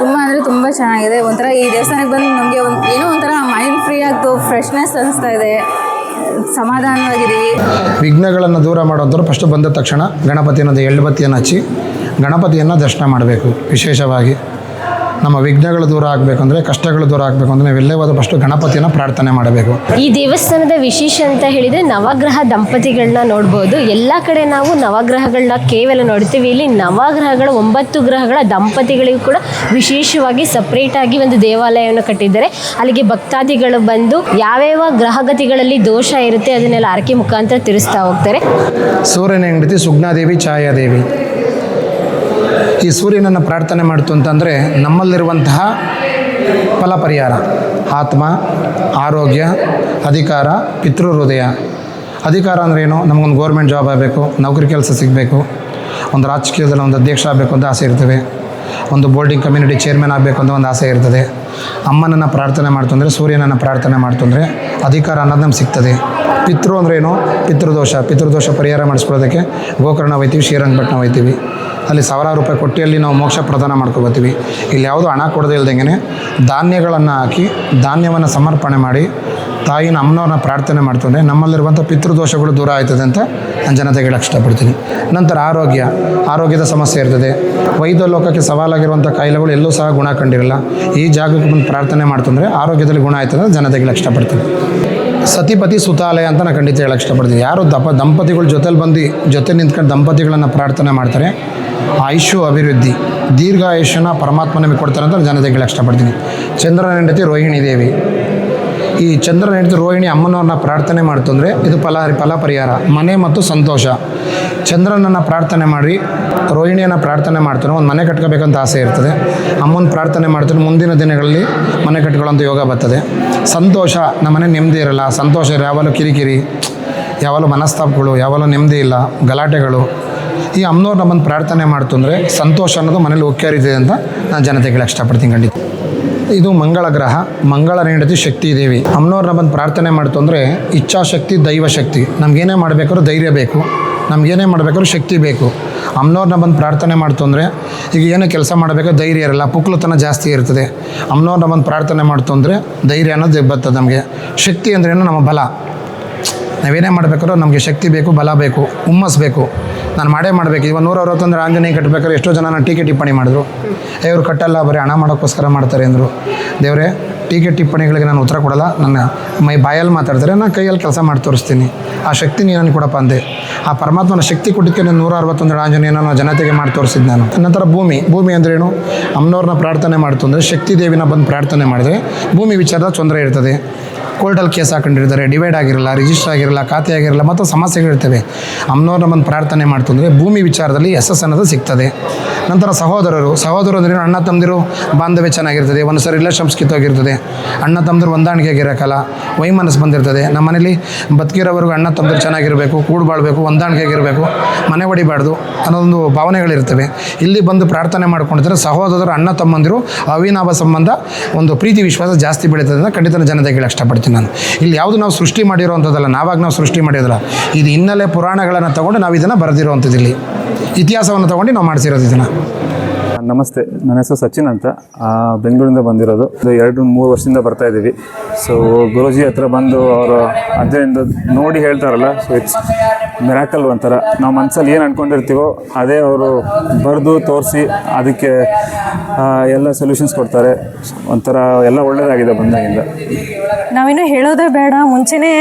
ತುಂಬ ಅಂದರೆ ತುಂಬ ಚೆನ್ನಾಗಿದೆ. ಒಂಥರ ಈ ದೇವಸ್ಥಾನಕ್ಕೆ ಬಂದು ನಮಗೆ ಒಂದು ಏನೋ ಒಂಥರ ಮೈಂಡ್ ಫ್ರೀ ಆಗ್ತು ಫ್ರೆಶ್ನೆಸ್ ಅನಿಸ್ತಾ ಇದೆ ಸಮಾಧಾನವಾಗಿದ್ದೀವಿ ವಿಘ್ನಗಳನ್ನು ದೂರ ಮಾಡೋದ್ರು ಫಸ್ಟ್ ಬಂದ ತಕ್ಷಣ ಗಣಪತಿ ಅನ್ನೋದು ಎಳ್ಳು ಬತ್ತಿಯನ್ನು ಹಚ್ಚಿ ಗಣಪತಿಯನ್ನು ದರ್ಶನ ಮಾಡಬೇಕು ವಿಶೇಷವಾಗಿ. ನಮ್ಮ ವಿಘ್ನಗಳು ದೂರ ಆಗಬೇಕು ಅಂದರೆ ಕಷ್ಟಗಳು ದೂರ ಆಗಬೇಕು ಅಂದರೆ ನಾವೆಲ್ಲೇ ಹೋದ ಫಸ್ಟು ಗಣಪತಿನ ಪ್ರಾರ್ಥನೆ ಮಾಡಬೇಕು. ಈ ದೇವಸ್ಥಾನದ ವಿಶೇಷ ಅಂತ ಹೇಳಿದ್ರೆ ನವಗ್ರಹ ದಂಪತಿಗಳನ್ನ ನೋಡ್ಬೋದು. ಎಲ್ಲ ಕಡೆ ನಾವು ನವಗ್ರಹಗಳನ್ನ ಕೇವಲ ನೋಡ್ತೀವಿ. ಇಲ್ಲಿ ನವಗ್ರಹಗಳ ಒಂಬತ್ತು ಗ್ರಹಗಳ ದಂಪತಿಗಳಿಗೂ ಕೂಡ ವಿಶೇಷವಾಗಿ ಸಪ್ರೇಟಾಗಿ ಒಂದು ದೇವಾಲಯವನ್ನು ಕಟ್ಟಿದ್ದಾರೆ. ಅಲ್ಲಿಗೆ ಭಕ್ತಾದಿಗಳು ಬಂದು ಯಾವ್ಯಾವ ಗ್ರಹಗತಿಗಳಲ್ಲಿ ದೋಷ ಇರುತ್ತೆ ಅದನ್ನೆಲ್ಲ ಆರಕೆ ಮುಖಾಂತರ ತಿಳಿಸ್ತಾ ಹೋಗ್ತಾರೆ. ಸೂರ್ಯನ ಹೆಂಡತಿ ಸುಗ್ನಾದೇವಿ ಛಾಯಾದೇವಿ. ಈ ಸೂರ್ಯನನ್ನು ಪ್ರಾರ್ಥನೆ ಮಾಡ್ತು ಅಂತಂದರೆ ನಮ್ಮಲ್ಲಿರುವಂತಹ ಫಲ ಪರಿಹಾರ. ಆತ್ಮ, ಆರೋಗ್ಯ, ಅಧಿಕಾರ ಪಿತೃ ಹೃದಯ ಅಧಿಕಾರ ಅಂದ್ರೇನು ನಮಗೊಂದು ಗೌರ್ಮೆಂಟ್ ಜಾಬ್ ಆಗಬೇಕು, ನೌಕರಿ ಕೆಲಸ ಸಿಗಬೇಕು, ಒಂದು ರಾಜಕೀಯದಲ್ಲಿ ಒಂದು ಅಧ್ಯಕ್ಷ ಆಗಬೇಕು ಅಂತ ಆಸೆ ಇರ್ತವೆ ಒಂದು ಬೋರ್ಡಿಂಗ್ ಕಮ್ಯುನಿಟಿ ಚೇರ್ಮನ್ ಆಗಬೇಕು ಅಂತ ಒಂದು ಆಸೆ ಇರ್ತದೆ. ಅಮ್ಮನನ್ನು ಪ್ರಾರ್ಥನೆ ಮಾಡ್ತಂದರೆ ಸೂರ್ಯನನ್ನು ಪ್ರಾರ್ಥನೆ ಮಾಡ್ತಂದರೆ ಅಧಿಕಾರ ಅನ್ನೋದು ನಮ್ಗೆ ಸಿಗ್ತದೆ. ಪಿತೃ ಅಂದ್ರೇನು ಪಿತೃದೋಷ. ಪಿತೃದೋಷ ಪರಿಹಾರ ಮಾಡಿಸ್ಕೊಳ್ಳೋದಕ್ಕೆ ಗೋಕರ್ಣ ಹೋಯ್ತೀವಿ ಶ್ರೀರಂಗಪಟ್ಟಣ ಹೋಯ್ತೀವಿ ಅಲ್ಲಿ ಸಾವಿರಾರು ರೂಪಾಯಿ ಕೊಟ್ಟು ಅಲ್ಲಿ ನಾವು ಮೋಕ್ಷ ಪ್ರದಾನ ಮಾಡ್ಕೊಬತ್ತೀವಿ. ಇಲ್ಲಿ ಯಾವುದು ಹಣ ಕೊಡದೇ ಇಲ್ದಂಗೆ ಧಾನ್ಯಗಳನ್ನು ಹಾಕಿ ಧಾನ್ಯವನ್ನು ಸಮರ್ಪಣೆ ಮಾಡಿ ತಾಯಿನ ಅಮ್ಮನವ್ರನ್ನ ಪ್ರಾರ್ಥನೆ ಮಾಡ್ತಂದರೆ ನಮ್ಮಲ್ಲಿರುವಂಥ ಪಿತೃದೋಷಗಳು ದೂರ ಆಯ್ತದೆ ಅಂತ ನಾನು ಜನತೆಗೆ ಹೇಳಕ್ಕೆ ಇಷ್ಟಪಡ್ತೀನಿ. ನಂತರ ಆರೋಗ್ಯ, ಆರೋಗ್ಯದ ಸಮಸ್ಯೆ ಇರ್ತದೆ. ವೈದ್ಯ ಲೋಕಕ್ಕೆ ಸವಾಲಾಗಿರುವಂಥ ಕಾಯಿಲೆಗಳು ಎಲ್ಲೂ ಸಹ ಗುಣ ಕಂಡಿರಲ್ಲ. ಈ ಜಾಗಕ್ಕೆ ಬಂದು ಪ್ರಾರ್ಥನೆ ಮಾಡ್ತಂದರೆ ಆರೋಗ್ಯದಲ್ಲಿ ಗುಣ ಆಯ್ತದೆ ಜನತೆಗೆ ಹೇಳಕ್ಕೆ ಇಷ್ಟಪಡ್ತೀನಿ. ಸತಿಪತಿ ಸುತಾಲಯ ಅಂತ ನಾನು ಖಂಡಿತ ಹೇಳಕ್ಕೆ ಇಷ್ಟಪಡ್ತೀನಿ. ಯಾರು ದಪ ದಂಪತಿಗಳು ಜೊತೆಲಿ ಬಂದು ಜೊತೆ ನಿಂತ್ಕೊಂಡು ದಂಪತಿಗಳನ್ನು ಪ್ರಾರ್ಥನೆ ಮಾಡ್ತಾರೆ ಆಯುಷು ಅಭಿವೃದ್ಧಿ ದೀರ್ಘ ಆಯುಷ್ಯನ ಪರಮಾತ್ಮ ನಮಗೆ ಕೊಡ್ತಾರೆ ಅಂತ ಜನತೆ ಜನತೆಗೆ ಇಷ್ಟಪಡ್ತೀನಿ. ಚಂದ್ರನ ಹೆಂಡತಿ ರೋಹಿಣಿ ದೇವಿ. ಈ ಚಂದ್ರನ ಹೆಂಡತಿ ರೋಹಿಣಿ ಅಮ್ಮನವ್ರನ್ನ ಪ್ರಾರ್ಥನೆ ಮಾಡ್ತಂದರೆ ಇದು ಫಲ ಫಲ ಪರಿಹಾರ ಮನೆ ಮತ್ತು ಸಂತೋಷ. ಚಂದ್ರನನ್ನು ಪ್ರಾರ್ಥನೆ ಮಾಡಿ, ರೋಹಿಣಿಯನ್ನು ಪ್ರಾರ್ಥನೆ ಮಾಡ್ತಾನೆ ಒಂದು ಮನೆ ಕಟ್ಕೋಬೇಕಂತ ಆಸೆ ಇರ್ತದೆ. ಅಮ್ಮನ ಪ್ರಾರ್ಥನೆ ಮಾಡ್ತಾನೆ ಮುಂದಿನ ದಿನಗಳಲ್ಲಿ ಮನೆ ಕಟ್ಕೊಳ್ಳೋಂಥ ಯೋಗ ಬರ್ತದೆ. ಸಂತೋಷ, ನಮ್ಮ ಮನೆ ನೆಮ್ಮದಿ ಇರಲ್ಲ, ಸಂತೋಷ ಯಾವಾಗಲೂ ಕಿರಿಕಿರಿ, ಯಾವಾಗಲೂ ಮನಸ್ತಾಪಗಳು, ಯಾವಾಗಲೂ ನೆಮ್ಮದಿ ಇಲ್ಲ, ಗಲಾಟೆಗಳು ಈ ಅಮ್ಮನವ್ರು ನಮ್ಮನ್ನು ಪ್ರಾರ್ಥನೆ ಮಾಡ್ತು ಅಂದರೆ ಸಂತೋಷ ಅನ್ನೋದು ಮನೇಲಿ ಒಕ್ಕೇರಿದೆ ಅಂತ ನಾನು ಜನತೆ ಹೇಳಕ್ಕೆ ಇಷ್ಟಪಡ್ತೀನಿ ಖಂಡಿತ. ಇದು ಮಂಗಳ ಗ್ರಹ, ಮಂಗಳ ನೀಡತಿ ಶಕ್ತಿ ದೇವಿ. ಅಮ್ಮನವ್ರು ನಮ್ಮನ್ನು ಪ್ರಾರ್ಥನೆ ಮಾಡ್ತು ಅಂದರೆ ಇಚ್ಛಾಶಕ್ತಿ ದೈವ ಶಕ್ತಿ ನಮಗೇನೇ ಮಾಡಬೇಕಾದ್ರೂ ಧೈರ್ಯ ಬೇಕು. ನಮಗೇನೇ ಮಾಡಬೇಕಾದ್ರೂ ಶಕ್ತಿ ಬೇಕು. ಅಮ್ಮನವ್ರನ್ನ ಬಂದು ಪ್ರಾರ್ಥನೆ ಮಾಡ್ತು ಅಂದರೆ ಈಗ ಏನೇ ಕೆಲಸ ಮಾಡಬೇಕು ಧೈರ್ಯ ಇರಲ್ಲ ಪುಕ್ಲತನ ಜಾಸ್ತಿ ಇರ್ತದೆ. ಅಮ್ಮನವ್ರನ್ನ ಬಂದು ಪ್ರಾರ್ಥನೆ ಮಾಡ್ತು ಅಂದರೆ ಧೈರ್ಯ ಅನ್ನೋದು ಬರ್ತದೆ ನಮಗೆ. ಶಕ್ತಿ ಅಂದ್ರೇನು ನಮ್ಮ ಬಲ. ನಾವೇನೇ ಮಾಡಬೇಕಾದ್ರೂ ನಮಗೆ ಶಕ್ತಿ ಬೇಕು, ಬಲ ಬೇಕು ಹುಮ್ಮಸ್ ಬೇಕು. ನಾನು ಮಾಡೇ ಮಾಡಬೇಕು. ಇವಾಗ ನೂರ ಅರವತ್ತೊಂದರ ಆಂಜನೇಯ ಕಟ್ಟಬೇಕಾದ್ರೆ ಎಷ್ಟೋ ಜನ ಟಿಪ್ಪಣಿ ಮಾಡಿದ್ರು. ಇವರು ಕಟ್ಟಲ್ಲ, ಬರೀ ಹಣ ಮಾಡೋಕ್ಕೋಸ್ಕರ ಮಾಡ್ತಾರೆ ಅಂದರು. ದೇವರೇ ಟೀಕೆ ಟಿಪ್ಪಣಿಗಳಿಗೆ ನಾನು ಉತ್ತರ ಕೊಡಲ್ಲ. ನನ್ನ ಮೈ ಬಾಯಲ್ಲಿ ಮಾತಾಡ್ತಾರೆ. ನಾನು ಕೈಯಲ್ಲಿ ಕೆಲಸ ಮಾಡಿ ತೋರಿಸ್ತೀನಿ. ಆ ಶಕ್ತಿ ನೀನು ಕೊಡಪ್ಪ ಅಂದೆ. ಆ ಪರಮಾತ್ಮನ ಶಕ್ತಿ ಕೊಟ್ಟಕ್ಕೆ ನಾನು ನೂರ ಅರವತ್ತೊಂದರ ಆಂಜನೇಯನ ನಾನು ಜನತೆಗೆ ಮಾಡಿ ತೋರಿಸಿದ್ದು ನಾನು. ನಂತರ ಭೂಮಿ. ಭೂಮಿ ಅಂದ್ರೇನು ಅಮ್ಮನವ್ರನ್ನ ಪ್ರಾರ್ಥನೆ ಮಾಡ್ತು ಅಂದರೆ ಶಕ್ತಿ ದೇವಿನ ಬಂದು ಪ್ರಾರ್ಥನೆ ಮಾಡಿದ್ರೆ ಭೂಮಿ ವಿಚಾರದ ತೊಂದರೆ ಇರ್ತದೆ. ಕೋರ್ಟಲ್ಲಿ ಕೇಸ್ ಹಾಕೊಂಡಿರ್ತಾರೆ ಡಿವೈಡ್ ಆಗಿರಲ್ಲ ರಿಜಿಸ್ಟರ್ ಆಗಿರಲ್ಲ, ಖಾತೆ ಆಗಿರಲ್ಲ ಮತ್ತು ಸಮಸ್ಯೆಗಳಿರ್ತವೆ ಅಮ್ಮನವ್ರನ್ನ ಬಂದು ಪ್ರಾರ್ಥನೆ ಮಾಡ್ತಂದರೆ. ಭೂಮಿ ವಿಚಾರದಲ್ಲಿ ಯಶಸ್ಸು ಅನ್ನೋದು ಸಿಗ್ತದೆ. ನಂತರ ಸಹೋದರರು ಸಹೋದರರು ಅಂದರೆ ಅಣ್ಣ ತಮ್ಮದಿರು ಬಾಂಧವ್ಯ ಚೆನ್ನಾಗಿರ್ತದೆ, ಒಂದು ಸರಿ ರಿಲೇಷನ್ಸ್ ಕಿತ್ತೋಗಿರ್ತದೆ. ಅಣ್ಣ ತಮ್ಮದಿರು ಹೊಂದಾಣಿಕೆ ಆಗಿರೋಕ್ಕಲ್ಲ, ವೈಮನಸ್ಸು ಬಂದಿರ್ತದೆ. ನಮ್ಮ ಮನೇಲಿ ಬದುಕಿರೋವರೆಗೂ ಅಣ್ಣ ತಮ್ಮದಿರು ಚೆನ್ನಾಗಿರಬೇಕು, ಕೂಡು ಬಾಳ್ಬೇಕು, ಹೊಂದಾಣಿಕೆ ಆಗಿರಬೇಕು, ಮನೆ ಹೊಡಿಬಾರ್ದು ಅನ್ನೋದೊಂದು ಭಾವನೆಗಳಿರ್ತವೆ. ಇಲ್ಲಿ ಬಂದು ಪ್ರಾರ್ಥನೆ ಮಾಡ್ಕೊಂಡಿದ್ರೆ ಸಹೋದರರು, ಅಣ್ಣ ತಮ್ಮಂದಿರು ಅವಿನಾಭ ಸಂಬಂಧ ಒಂದು ಪ್ರೀತಿ ವಿಶ್ವಾಸ ಜಾಸ್ತಿ ಬೆಳೀತದೆ ಅಂತ ಖಂಡಿತ ಜನತೆಗೆ ಹೇಳಕ್ಕೆ ಇಷ್ಟಪಡ್ತೀನಿ ನಾನು. ಇಲ್ಲಿ ಯಾವುದು ನಾವು ಸೃಷ್ಟಿ ಮಾಡಿರೋವಂಥದ್ದಲ್ಲ ನಾವಾಗ ನಾವು ಸೃಷ್ಟಿ ಮಾಡಿದ್ರ ಇದು ಹಿನ್ನೆಲೆ ಪುರಾಣಗಳನ್ನು ತಗೊಂಡು ನಾವು ಇದನ್ನು ಬರೆದಿರೋವಂಥದ್ದು ಇಲ್ಲಿ ಇತಿಹಾಸವನ್ನು ತಗೊಂಡು ನಾವು ಮಾಡಿಸಿರೋದು ಇದನ್ನು. ನಮಸ್ತೆ. ನನ್ನ ಹೆಸರು ಸಚಿನ್ ಅಂತ. ಬೆಂಗಳೂರಿಂದ ಬಂದಿರೋದು. ಎರಡು ಮೂರು ವರ್ಷದಿಂದ ಬರ್ತಾ ಇದ್ದೀವಿ ಸೊ ಗುರುಜಿ ಹತ್ರ ಬಂದು ಅವರು ಅದರಿಂದ ನೋಡಿ ಹೇಳ್ತಾರಲ್ಲ ಸೊ ಇಟ್ಸ್ ಮಿರಾಕಲ್ ಒಂಥರ. ನಾವು ಮನಸ್ಸಲ್ಲಿ ಏನು ಅಂದ್ಕೊಂಡಿರ್ತೀವೋ ಅದೇ ಅವರು ಬರೆದು ತೋರಿಸಿ ಅದಕ್ಕೆ ಎಲ್ಲ ಸೊಲ್ಯೂಷನ್ಸ್ ಕೊಡ್ತಾರೆ. ಒಂಥರ ಎಲ್ಲ ಒಳ್ಳೆಯದಾಗಿದೆ ಬಂದಾಗಿಂದ. ನಾವಿನ್ನೂ ಹೇಳೋದೇ ಬೇಡ. ಮುಂಚೆನೇ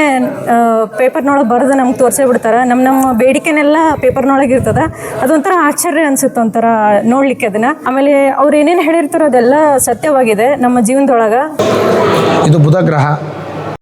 ಪೇಪರ್ನೊಳಗೆ ಬರೆದು ನಮ್ಗೆ ತೋರಿಸೇ ಬಿಡ್ತಾರೆ. ನಮ್ಮ ನಮ್ಮ ಬೇಡಿಕೆನೆಲ್ಲ ಪೇಪರ್ನೊಳಗೆ ಇರ್ತದೆ. ಅದೊಂಥರ ಆಶ್ಚರ್ಯ ಅನಿಸುತ್ತೆ ಒಂಥರ ನೋಡಲಿಕ್ಕೆ ಅದನ್ನ. ಆಮೇಲೆ ಅವ್ರು ಏನೇನು ಹೇಳಿರ್ತಾರೋ ಅದೆಲ್ಲ ಸತ್ಯವಾಗಿದೆ ನಮ್ಮ ಜೀವನದೊಳಗ. ಇದು ಬುಧ ಗ್ರಹ.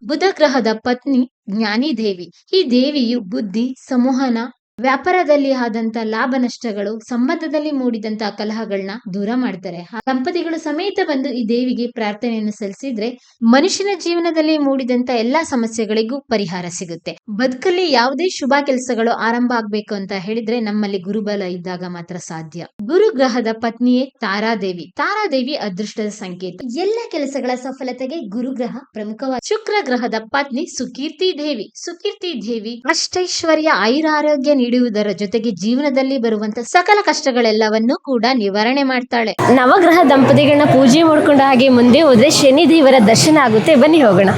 ಬುಧ ಗ್ರಹದ ಪತ್ನಿ ಜ್ಞಾನಿ ದೇವಿ. ಈ ದೇವಿಯು ಬುದ್ಧಿ ಸಂವಹನ ವ್ಯಾಪಾರದಲ್ಲಿ ಆದಂತ ಲಾಭ ನಷ್ಟಗಳು ಸಂಬಂಧದಲ್ಲಿ ಮೂಡಿದಂತ ಕಲಹಗಳನ್ನ ದೂರ ಮಾಡ್ತಾರೆ. ದಂಪತಿಗಳು ಸಮೇತ ಬಂದು ಈ ದೇವಿಗೆ ಪ್ರಾರ್ಥನೆಯನ್ನು ಸಲ್ಲಿಸಿದ್ರೆ ಮನುಷ್ಯನ ಜೀವನದಲ್ಲಿ ಮೂಡಿದಂತ ಎಲ್ಲಾ ಸಮಸ್ಯೆಗಳಿಗೂ ಪರಿಹಾರ ಸಿಗುತ್ತೆ. ಬದುಕಲ್ಲಿ ಯಾವುದೇ ಶುಭ ಕೆಲಸಗಳು ಆರಂಭ ಆಗ್ಬೇಕು ಅಂತ ಹೇಳಿದ್ರೆ ನಮ್ಮಲ್ಲಿ ಗುರುಬಲ ಇದ್ದಾಗ ಮಾತ್ರ ಸಾಧ್ಯ. ಗುರು ಗ್ರಹದ ಪತ್ನಿಯೇ ತಾರಾದೇವಿ. ತಾರಾದೇವಿ ಅದೃಷ್ಟದ ಸಂಕೇತ. ಎಲ್ಲ ಕೆಲಸಗಳ ಸಫಲತೆಗೆ ಗುರುಗ್ರಹ ಪ್ರಮುಖವಾದ ಶುಕ್ರ ಗ್ರಹದ ಪತ್ನಿ ಸುಕೀರ್ತಿ ದೇವಿ. ಸುಕೀರ್ತಿ ದೇವಿ ಅಷ್ಟೈಶ್ವರ್ಯ ಐರಾರೋಗ್ಯ ನೀಡುವುದರ ಜೊತೆಗೆ ಜೀವನದಲ್ಲಿ ಬರುವಂತ ಸಕಲ ಕಷ್ಟಗಳೆಲ್ಲವನ್ನೂ ಕೂಡ ನಿವಾರಣೆ ಮಾಡ್ತಾಳೆ. ನವಗ್ರಹ ದಂಪತಿಗಳನ್ನ ಪೂಜೆ ಮಾಡ್ಕೊಂಡ ಹಾಗೆ ಮುಂದೆ ಹೋದ್ರೆ ಶನಿ ದೇವರ ದರ್ಶನ ಆಗುತ್ತೆ. ಬನ್ನಿ ಹೋಗೋಣ.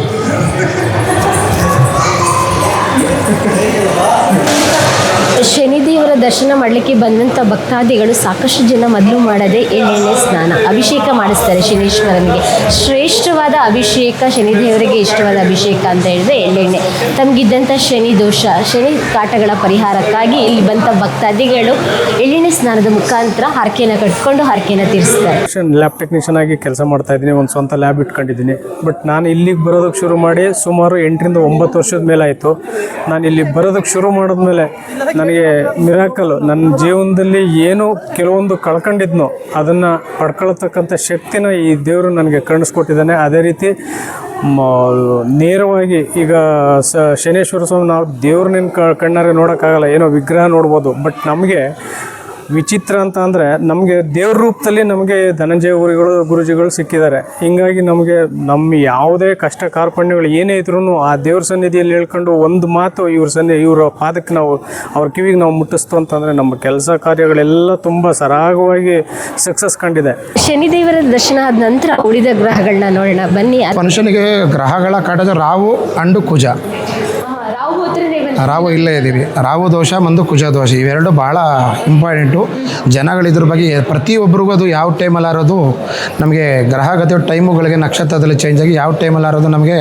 ಶನಿದೇವರ ದರ್ಶನ ಮಾಡಲಿಕ್ಕೆ ಬಂದಂಥ ಭಕ್ತಾದಿಗಳು ಸಾಕಷ್ಟು ಜನ ಮೊದಲು ಮಾಡದೆ ಎಣ್ಣೆಣ್ಣೆ ಸ್ನಾನ, ಅಭಿಷೇಕ ಮಾಡಿಸ್ತಾರೆ ಶನೀಶ್ವರನಿಗೆ. ಶ್ರೇಷ್ಠವಾದ ಅಭಿಷೇಕ, ಶನಿದೇವರಿಗೆ ಇಷ್ಟವಾದ ಅಭಿಷೇಕ ಅಂತ ಹೇಳಿದ್ರೆ ಎಳ್ಳೆಣ್ಣೆ ತಮಗಿದ್ದಂಥ ಶನಿ ದೋಷ, ಶನಿ ಕಾಟಗಳ ಪರಿಹಾರಕ್ಕಾಗಿ ಇಲ್ಲಿ ಬಂತ ಭಕ್ತಾದಿಗಳು ಎಳ್ಳೆಣ್ಣೆ ಸ್ನಾನದ ಮುಖಾಂತರ ಹರಕೆನ ಕಟ್ಕೊಂಡು ಹರಕೆನ ತೀರಿಸ್ತಾರೆ. ಲ್ಯಾಬ್ ಟೆಕ್ನಿಷಿಯನ್ ಆಗಿ ಕೆಲಸ ಮಾಡ್ತಾ ಇದ್ದೀನಿ, ಒಂದು ಸ್ವಂತ ಲ್ಯಾಬ್ ಇಟ್ಕೊಂಡಿದ್ದೀನಿ. ಬಟ್ ನಾನು ಇಲ್ಲಿಗೆ ಬರೋದಕ್ಕೆ ಶುರು ಮಾಡಿ ಸುಮಾರು ಎಂಟರಿಂದ ಒಂಬತ್ತು ವರ್ಷದ ಮೇಲೆ ಆಯಿತು ನಾನು ಇಲ್ಲಿ ಬರೋದಕ್ಕೆ ಶುರು ಮಾಡಿದ್ಮೇಲೆ ನನಗೆ ಮಿರಾಕಲ್ ನನ್ನ ಜೀವನದಲ್ಲಿ ಏನು ಕೆಲವೊಂದು ಕಳ್ಕೊಂಡಿದ್ನೋ ಅದನ್ನು ಪಡ್ಕೊಳ್ತಕ್ಕಂಥ ಶಕ್ತಿನ ಈ ದೇವರು ನನಗೆ ಕಾಣಿಸ್ಕೊಟ್ಟಿದ್ದಾನೆ ಅದೇ ರೀತಿ ನೇರವಾಗಿ ಈಗ ಸ, ಶನೇಶ್ವರ ಸ್ವಾಮಿ ನಾವು ದೇವ್ರನ್ನ ಕಣ್ಣಾರೆ ನೋಡೋಕ್ಕಾಗಲ್ಲ, ಏನೋ ವಿಗ್ರಹ ನೋಡ್ಬೋದು. ಬಟ್ ನಮಗೆ ವಿಚಿತ್ರ ಅಂತ ಅಂದರೆ ನಮಗೆ ದೇವ್ರ ರೂಪದಲ್ಲಿ ನಮಗೆ ಧನಂಜಯ ಗುರುಗಳು ಗುರುಜಿಗಳು ಸಿಕ್ಕಿದ್ದಾರೆ. ಹಿಂಗಾಗಿ ನಮಗೆ ನಮ್ಮ ಯಾವುದೇ ಕಷ್ಟ ಕಾರ್ಪಣ್ಯಗಳು ಏನೇ ಇದ್ರೂ ಆ ದೇವ್ರ ಸನ್ನಿಧಿಯಲ್ಲಿ ಹೇಳ್ಕೊಂಡು ಒಂದು ಮಾತು ಇವ್ರ ಸನ್ನಿ ಇವರ ಪಾದಕ್ಕೆ ನಾವು ಅವ್ರ ಕಿವಿಗೆ ನಾವು ಮುಟ್ಟಿಸ್ತು ಅಂತಂದರೆ ನಮ್ಮ ಕೆಲಸ ಕಾರ್ಯಗಳೆಲ್ಲ ತುಂಬ ಸರಾಗವಾಗಿ ಸಕ್ಸಸ್ ಕಂಡಿದೆ. ಶನಿದೇವರ ದರ್ಶನ ಆದ ನಂತರ ಉಳಿದ ಗ್ರಹಗಳನ್ನ ನೋಡೋಣ. ಬನ್ನಿ. ಮನುಷ್ಯನಿಗೆ ಗ್ರಹಗಳ ಕಡದ ರಾವು ಅಂಡು ಕುಜ. ರಾವು ಇಲ್ಲೇ ಇದ್ದೀವಿ. ರಾವು ದೋಷ ಮತ್ತು ಕುಜ ದೋಷ, ಇವೆರಡು ಭಾಳ ಇಂಪಾರ್ಟೆಂಟು ಜನಗಳು ಇದ್ರ ಬಗ್ಗೆ ಪ್ರತಿಯೊಬ್ಬರಿಗೂ ಅದು ಯಾವ ಟೈಮಲ್ಲಿ ಆರೋದು ನಮಗೆ ಗ್ರಹಗತಿಯ ಟೈಮುಗಳಿಗೆ ನಕ್ಷತ್ರದಲ್ಲಿ ಚೇಂಜ್ ಆಗಿ ಯಾವ ಟೈಮಲ್ಲಿ ಆರೋದು ನಮಗೆ